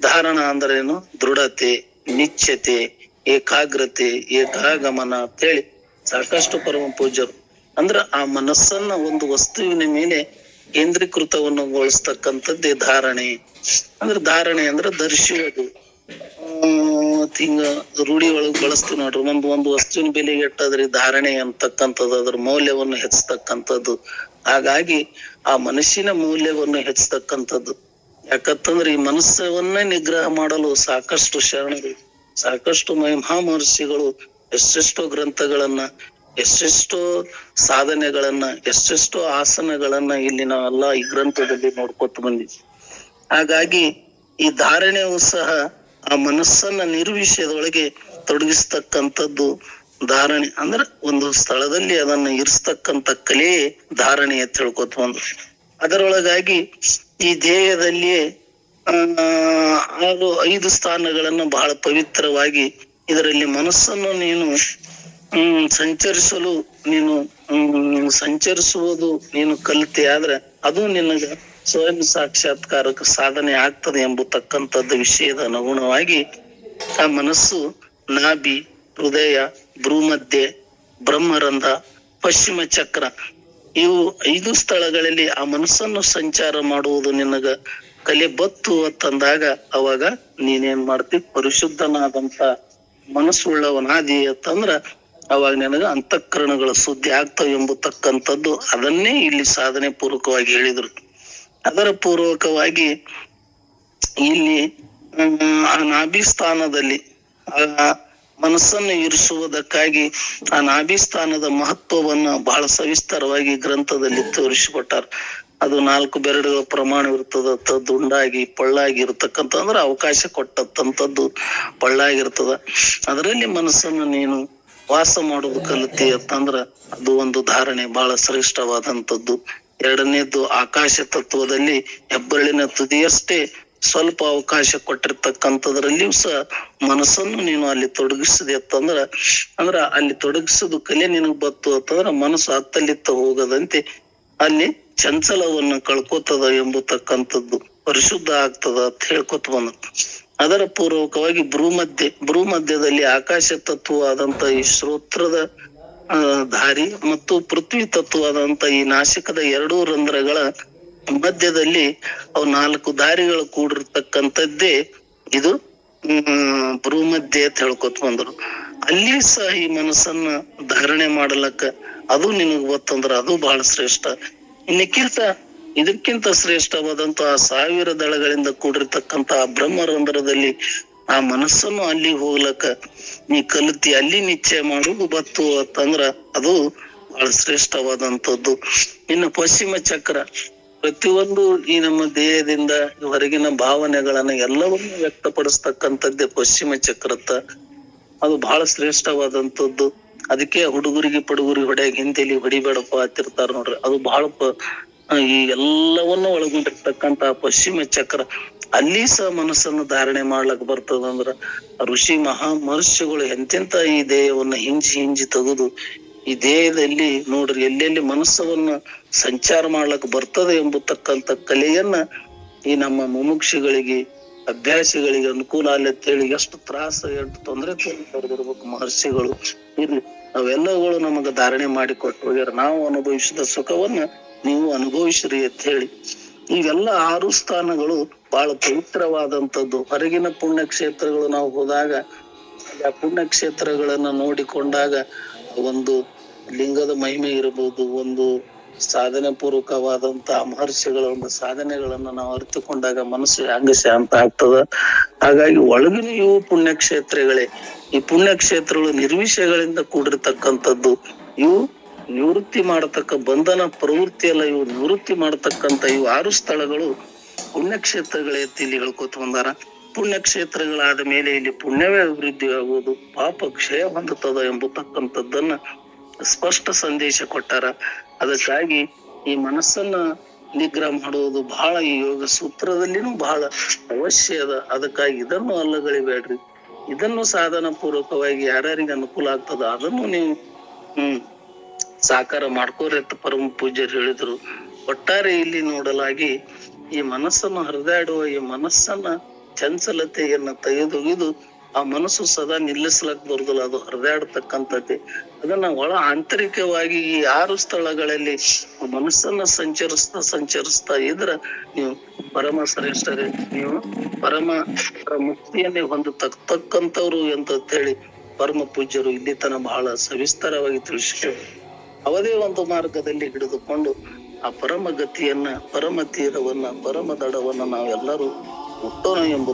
ಧಾರಣ ಅಂದ್ರೇನು? ದೃಢತೆ ನಿಶ್ಚತೆ ಏಕಾಗ್ರತೆ, ಏಕಾಗಮನ ಅಂತ ಹೇಳಿ ಸಾಕಷ್ಟು ಪರಮ ಪೂಜ್ಯರು. ಅಂದ್ರ ಆ ಮನಸ್ಸನ್ನ ಒಂದು ವಸ್ತುವಿನ ಮೇಲೆ ಕೇಂದ್ರೀಕೃತವನ್ನು ಗೊಳಿಸ್ತಕ್ಕಂಥದ್ದೇ ಧಾರಣೆ. ಅಂದ್ರೆ ಧಾರಣೆ ಅಂದ್ರೆ ದರ್ಶಿಯೋದು ಹಿಂಗ ರೂಢಿ ಒಳಗ್ ಬಳಸ್ತೀವಿ ನೋಡ್ರಿ. ಒಂದು ಒಂದು ವಸ್ತುವಿನ ಬೆಲೆ ಇಟ್ಟದ್ರಿ ಧಾರಣೆ ಅಂತಕ್ಕಂಥದ್ದು, ಅದ್ರ ಮೌಲ್ಯವನ್ನು ಹೆಚ್ಚತಕ್ಕಂಥದ್ದು ಹಾಗಾಗಿ ಆ ಮನಸ್ಸಿನ ಮೌಲ್ಯವನ್ನು ಹೆಚ್ಚತಕ್ಕಂಥದ್ದು ಯಾಕಂತಂದ್ರೆ ಈ ಮನಸ್ಸವನ್ನ ನಿಗ್ರಹ ಮಾಡಲು ಸಾಕಷ್ಟು ಶರಣರು ಸಾಕಷ್ಟು ಮಹಾ ಮಹರ್ಷಿಗಳು ಎಷ್ಟೆಷ್ಟೋ ಗ್ರಂಥಗಳನ್ನ, ಎಷ್ಟೆಷ್ಟೋ ಸಾಧನೆಗಳನ್ನ, ಎಷ್ಟೆಷ್ಟೋ ಆಸನಗಳನ್ನ ಇಲ್ಲಿ ನಾವೆಲ್ಲ ಈ ಗ್ರಂಥದಲ್ಲಿ ನೋಡ್ಕೊತ ಬಂದಿದ್ವಿ. ಹಾಗಾಗಿ ಈ ಧಾರಣೆಯು ಸಹ ಆ ಮನಸ್ಸನ್ನ ನಿರ್ವಿಷಯದೊಳಗೆ ತೊಡಗಿಸ್ತಕ್ಕಂಥದ್ದು ಧಾರಣೆ. ಅಂದ್ರೆ ಒಂದು ಸ್ಥಳದಲ್ಲಿ ಅದನ್ನ ಇರಿಸ್ತಕ್ಕಂತ ಕಲೆಯೇ ಧಾರಣೆ ಅಂತ ಹೇಳ್ಕೊತ ಬಂದ್ರು. ಅದರೊಳಗಾಗಿ ಈ ದೇಹದಲ್ಲಿಯೇ ಆ ಆರು ಐದು ಸ್ಥಾನಗಳನ್ನು ಬಹಳ ಪವಿತ್ರವಾಗಿ ಇದರಲ್ಲಿ ಮನಸ್ಸನ್ನು ನೀನು, ಹ್ಮ್, ಸಂಚರಿಸಲು ನೀನು, ಹ್ಮ್, ಸಂಚರಿಸುವುದು ನೀನು ಕಲಿತೆ ಆದ್ರೆ ಅದು ನಿನಗ ಸ್ವಯಂ ಸಾಕ್ಷಾತ್ಕಾರಕ್ಕೆ ಸಾಧನೆ ಆಗ್ತದೆ ಎಂಬತಕ್ಕಂಥದ್ದು ವಿಷಯದ ಅನುಗುಣವಾಗಿ ಆ ಮನಸ್ಸು ನಾಭಿ, ಹೃದಯ, ಭ್ರೂಮಧ್ಯೆ, ಬ್ರಹ್ಮರಂಧ, ಪಶ್ಚಿಮ ಚಕ್ರ ಇವು ಐದು ಸ್ಥಳಗಳಲ್ಲಿ ಆ ಮನಸ್ಸನ್ನು ಸಂಚಾರ ಮಾಡುವುದು ನಿನಗ ಕಲೆ ಬತ್ತು ಅಂತಂದಾಗ ಅವಾಗ ನೀನೇನ್ ಮಾಡ್ತಿ? ಪರಿಶುದ್ಧನಾದಂತ ಮನಸ್ಸುಳ್ಳವನಾದಿ ಅಂತಂದ್ರ ಅವಾಗ ನಿನಗ ಅಂತಃಕರಣಗಳ ಸುದ್ದಿ ಆಗ್ತವೆ ಎಂಬತಕ್ಕಂಥದ್ದು ಅದನ್ನೇ ಇಲ್ಲಿ ಸಾಧನೆ ಪೂರ್ವಕವಾಗಿ ಹೇಳಿದ್ರು. ಅದರ ಪೂರ್ವಕವಾಗಿ ಇಲ್ಲಿ ಆ ನಾಭಿ ಸ್ಥಾನದಲ್ಲಿ ಆ ಮನಸ್ಸನ್ನು ಇರಿಸುವುದಕ್ಕಾಗಿ ಆ ನಾಭಿ ಸ್ಥಾನದ ಮಹತ್ವವನ್ನ ಬಹಳ ಸವಿಸ್ತಾರವಾಗಿ ಗ್ರಂಥದಲ್ಲಿ ತೋರಿಸಿಕೊಟ್ಟಾರ. ಅದು ನಾಲ್ಕು ಬೆರಡುಗಳ ಪ್ರಮಾಣ ಇರ್ತದ ದುಂಡಾಗಿ ಪಳ್ಳಾಗಿ ಇರ್ತಕ್ಕಂಥ ಅಂದ್ರೆ ಅವಕಾಶ ಕೊಟ್ಟಂತದ್ದು ಪಳ್ಳಾಗಿರ್ತದ. ಅದರಲ್ಲಿ ಮನಸ್ಸನ್ನು ನೀನು ವಾಸ ಮಾಡೋದು ಕಲಿತಿ ಅಂತಂದ್ರ ಅದು ಒಂದು ಧಾರಣೆ ಬಹಳ ಶ್ರೇಷ್ಠವಾದಂತದ್ದು ಎರಡನೇದ್ದು ಆಕಾಶ ತತ್ವದಲ್ಲಿ ಹೆಬ್ಬರಳಿನ ತುದಿಯಷ್ಟೇ ಸ್ವಲ್ಪ ಅವಕಾಶ ಕೊಟ್ಟಿರ್ತಕ್ಕಂಥದ್ರಲ್ಲಿಯೂ ಸಹ ಮನಸ್ಸನ್ನು ನೀನು ಅಲ್ಲಿ ತೊಡಗಿಸಿದೆ ಅಂತಂದ್ರ, ಅಂದ್ರ ಅಲ್ಲಿ ತೊಡಗಿಸೋದು ಕಲೆ ನಿನಗ್ ಬತ್ತು ಅಂತಂದ್ರ ಮನಸ್ಸು ಅತ್ತಲಿತ್ತ ಹೋಗದಂತೆ ಅಲ್ಲಿ ಚಂಚಲವನ್ನ ಕಳ್ಕೋತದ ಎಂಬತಕ್ಕಂಥದ್ದು ಪರಿಶುದ್ಧ ಆಗ್ತದ ಅಂತ ಹೇಳ್ಕೊತ ಬಂದ ಅದರ ಪೂರ್ವಕವಾಗಿ ಭ್ರೂಮಧ್ಯ, ಭ್ರೂಮಧ್ಯದಲ್ಲಿ ಆಕಾಶ ತತ್ವವಾದಂತ ಈ ಶ್ರೋತ್ರದ ದಾರಿ ಮತ್ತು ಪೃಥ್ವಿ ತತ್ವವಾದಂತ ಈ ನಾಶಕದ ಎರಡೂ ರಂಧ್ರಗಳ ಮಧ್ಯದಲ್ಲಿ ಅವು ನಾಲ್ಕು ದಾರಿಗಳು ಕೂಡಿರ್ತಕ್ಕಂಥದ್ದೇ ಇದು, ಹ್ಮ್, ಭ್ರೂಮಧ್ಯೆ ಅಂತ ಹೇಳ್ಕೊತ ಬಂದ್ರು. ಅಲ್ಲಿ ಸಹ ಈ ಮನಸ್ಸನ್ನ ಧಾರಣೆ ಮಾಡಲಕ್ಕ ಅದು ನಿನಗ್ ಗೊತ್ತಂದ್ರ ಅದು ಬಹಳ ಶ್ರೇಷ್ಠ. ಇನ್ನಕ್ಕಿಂತ ಇದಕ್ಕಿಂತ ಶ್ರೇಷ್ಠವಾದಂತಹ ಸಾವಿರ ದಳಗಳಿಂದ ಕೂಡಿರ್ತಕ್ಕಂತಹ ಬ್ರಹ್ಮರಂಧ್ರದಲ್ಲಿ ಆ ಮನಸ್ಸನ್ನು ಅಲ್ಲಿ ಹೋಗ್ಲಕ್ಕ ನೀ ಕಲಿತಿ ಅಲ್ಲಿ ನಿಶ್ಚಯ ಮಾಡುದು ಬತ್ತು ಅಂತಂದ್ರ ಅದು ಬಹಳ ಶ್ರೇಷ್ಠವಾದಂತದ್ದು ಇನ್ನು ಪಶ್ಚಿಮ ಚಕ್ರ, ಪ್ರತಿಯೊಂದು ಈ ನಮ್ಮ ದೇಹದಿಂದ ಹೊರಗಿನ ಭಾವನೆಗಳನ್ನ ಎಲ್ಲವನ್ನೂ ವ್ಯಕ್ತಪಡಿಸ್ತಕ್ಕಂಥದ್ದೇ ಪಶ್ಚಿಮ ಚಕ್ರತ್ತ ಅದು ಬಹಳ ಶ್ರೇಷ್ಠವಾದಂತದ್ದು ಅದಕ್ಕೆ ಹುಡುಗರಿಗೆ ಪಡುಗರಿಗೆ ಹೊಡ್ಯಾಗ ಹಿಂದೆಲಿ ಹೊಡಿಬೇಡಪ್ಪ ಅಂತಿರ್ತಾರ ನೋಡ್ರಿ. ಅದು ಬಹಳ ಈ ಎಲ್ಲವನ್ನೂ ಒಳಗೊಂಡಿರ್ತಕ್ಕಂತ ಪಶ್ಚಿಮ ಚಕ್ರ. ಅಲ್ಲಿ ಸಹ ಮನಸ್ಸನ್ನು ಧಾರಣೆ ಮಾಡ್ಲಕ್ ಬರ್ತದಂದ್ರ, ಋಷಿ ಮಹಾ ಮಹರ್ಷಿಗಳು ಎಂತೆಂತ ಈ ದೇಹವನ್ನ ಹಿಂಜಿ ಹಿಂಜಿ ತೆಗೆದು, ಈ ದೇಹದಲ್ಲಿ ನೋಡ್ರಿ ಎಲ್ಲೆಲ್ಲಿ ಮನಸ್ಸವನ್ನ ಸಂಚಾರ ಮಾಡ್ಲಕ್ ಬರ್ತದೆ ಎಂಬತಕ್ಕಂತ ಕಲೆಯನ್ನ ಈ ನಮ್ಮ ಮುಮುಕ್ಷಿಗಳಿಗೆ ಅಭ್ಯಾಸಿಗಳಿಗೆ ಅನುಕೂಲ ಹೇಳಿ ಎಷ್ಟು ತ್ರಾಸ, ಎಷ್ಟು ತೊಂದರೆ ಪಡೆದಿರ್ಬೇಕು ಮಹರ್ಷಿಗಳು. ಇರ್ಲಿ ಅವೆಲ್ಲಗಳು ನಮಗ ಧಾರಣೆ ಮಾಡಿ ಕೊಟ್ಟು ಹೋಗ್ಯಾರ. ನಾವು ಅನುಭವಿಸಿದ ಸುಖವನ್ನ ನೀವು ಅನುಭವಿಸ್ರಿ ಅಂತ ಹೇಳಿ. ಇವೆಲ್ಲ ಆರು ಸ್ಥಾನಗಳು ಬಹಳ ಪವಿತ್ರವಾದಂತದ್ದು ಹೊರಗಿನ ಪುಣ್ಯ ಕ್ಷೇತ್ರಗಳು ನಾವು ಹೋದಾಗ, ಆ ಪುಣ್ಯಕ್ಷೇತ್ರಗಳನ್ನ ನೋಡಿಕೊಂಡಾಗ ಒಂದು ಲಿಂಗದ ಮಹಿಮೆ ಇರಬಹುದು ಒಂದು ಸಾಧನೆ ಪೂರ್ವಕವಾದಂತ ಮಹರ್ಷಿಗಳ ಸಾಧನೆಗಳನ್ನ ನಾವು ಅರಿತುಕೊಂಡಾಗ ಮನಸ್ಸು ಹಂಗ ಶಾಂತ ಆಗ್ತದ? ಹಾಗಾಗಿ ಒಳಗಿನ ಇವು ಪುಣ್ಯಕ್ಷೇತ್ರಗಳೇ, ಈ ಪುಣ್ಯಕ್ಷೇತ್ರಗಳು ನಿರ್ವಿಷಯಗಳಿಂದ ಕೂಡಿರ್ತಕ್ಕಂಥದ್ದು, ಇವು ನಿವೃತ್ತಿ ಮಾಡತಕ್ಕ ಬಂಧನ ಪ್ರವೃತ್ತಿ ಅಲ್ಲ ಇವು ನಿವೃತ್ತಿ ಮಾಡತಕ್ಕಂತ ಇವು ಆರು ಸ್ಥಳಗಳು ಪುಣ್ಯಕ್ಷೇತ್ರಗಳೇ ಅಂತ ಇಲ್ಲಿ ಹೇಳ್ಕೊತ ಬಂದಾರ. ಪುಣ್ಯಕ್ಷೇತ್ರಗಳಾದ ಮೇಲೆ ಇಲ್ಲಿ ಪುಣ್ಯವೇ ಅಭಿವೃದ್ಧಿ ಆಗುವುದು ಪಾಪ ಕ್ಷಯ ಹೊಂದುತ್ತದ ಎಂಬತಕ್ಕಂಥದ್ದನ್ನ ಸ್ಪಷ್ಟ ಸಂದೇಶ ಕೊಟ್ಟಾರ. ಅದಕ್ಕಾಗಿ ಈ ಮನಸ್ಸನ್ನ ನಿಗ್ರಹ ಮಾಡುವುದು ಬಹಳ ಈ ಯೋಗ ಸೂತ್ರದಲ್ಲಿನೂ ಬಹಳ ಅವಶ್ಯ ಅದ. ಅದಕ್ಕಾಗಿ ಇದನ್ನು ಅಲ್ಲಗಳಿಬೇಡ್ರಿ. ಇದನ್ನು ಸಾಧನ ಪೂರ್ವಕವಾಗಿ ಯಾರ್ಯಾರಿಗೆ ಅನುಕೂಲ ಆಗ್ತದ ಅದನ್ನು ನೀವು, ಹ್ಮ್, ಸಾಕಾರ ಮಾಡ್ಕೋರಿ ಅಂತ ಪರಮ ಪೂಜ್ಯರು ಹೇಳಿದ್ರು. ಒಟ್ಟಾರೆ ಇಲ್ಲಿ ನೋಡಲಾಗಿ ಈ ಮನಸ್ಸನ್ನು ಹರಿದಾಡುವ, ಈ ಮನಸ್ಸನ್ನ ಚಂಚಲತೆಯನ್ನ ತೆಗೆದೊಗೆದು ಆ ಮನಸ್ಸು ಸದಾ ನಿಲ್ಲಿಸ್ಲಕ್ ಬರುದಿಲ್ಲ. ಅದು ಹರಿದಾಡತಕ್ಕಂಥದ್ದೇ. ಅದನ್ನ ಒಳ ಆಂತರಿಕವಾಗಿ ಈ ಆರು ಸ್ಥಳಗಳಲ್ಲಿ ಮನಸ್ಸನ್ನ ಸಂಚರಿಸ್ತಾ ಸಂಚರಿಸ್ತಾ ಇದ್ರ ನೀವು ಪರಮ ಶ್ರೇಷ್ಠರೇ, ನೀವು ಪರಮ ಮುಕ್ತಿಯನ್ನೇ ಹೊಂದತಕ್ಕಂಥವ್ರು ಅಂತ ಹೇಳಿ ಪರಮ ಪೂಜ್ಯರು ಇಲ್ಲಿ ತನ ಬಹಳ ಸವಿಸ್ತಾರವಾಗಿ ತಿಳಿಸಿದ್ರು. ಅವದೇ ಒಂದು ಮಾರ್ಗದಲ್ಲಿ ಹಿಡಿದುಕೊಂಡು ಆ ಪರಮ ಗತಿಯನ್ನ ಪರಮ ತೀರವನ್ನ ಪರಮ ದಡವನ್ನ ನಾವೆಲ್ಲರೂ ಮುಟ್ಟೋಣ ಎಂಬ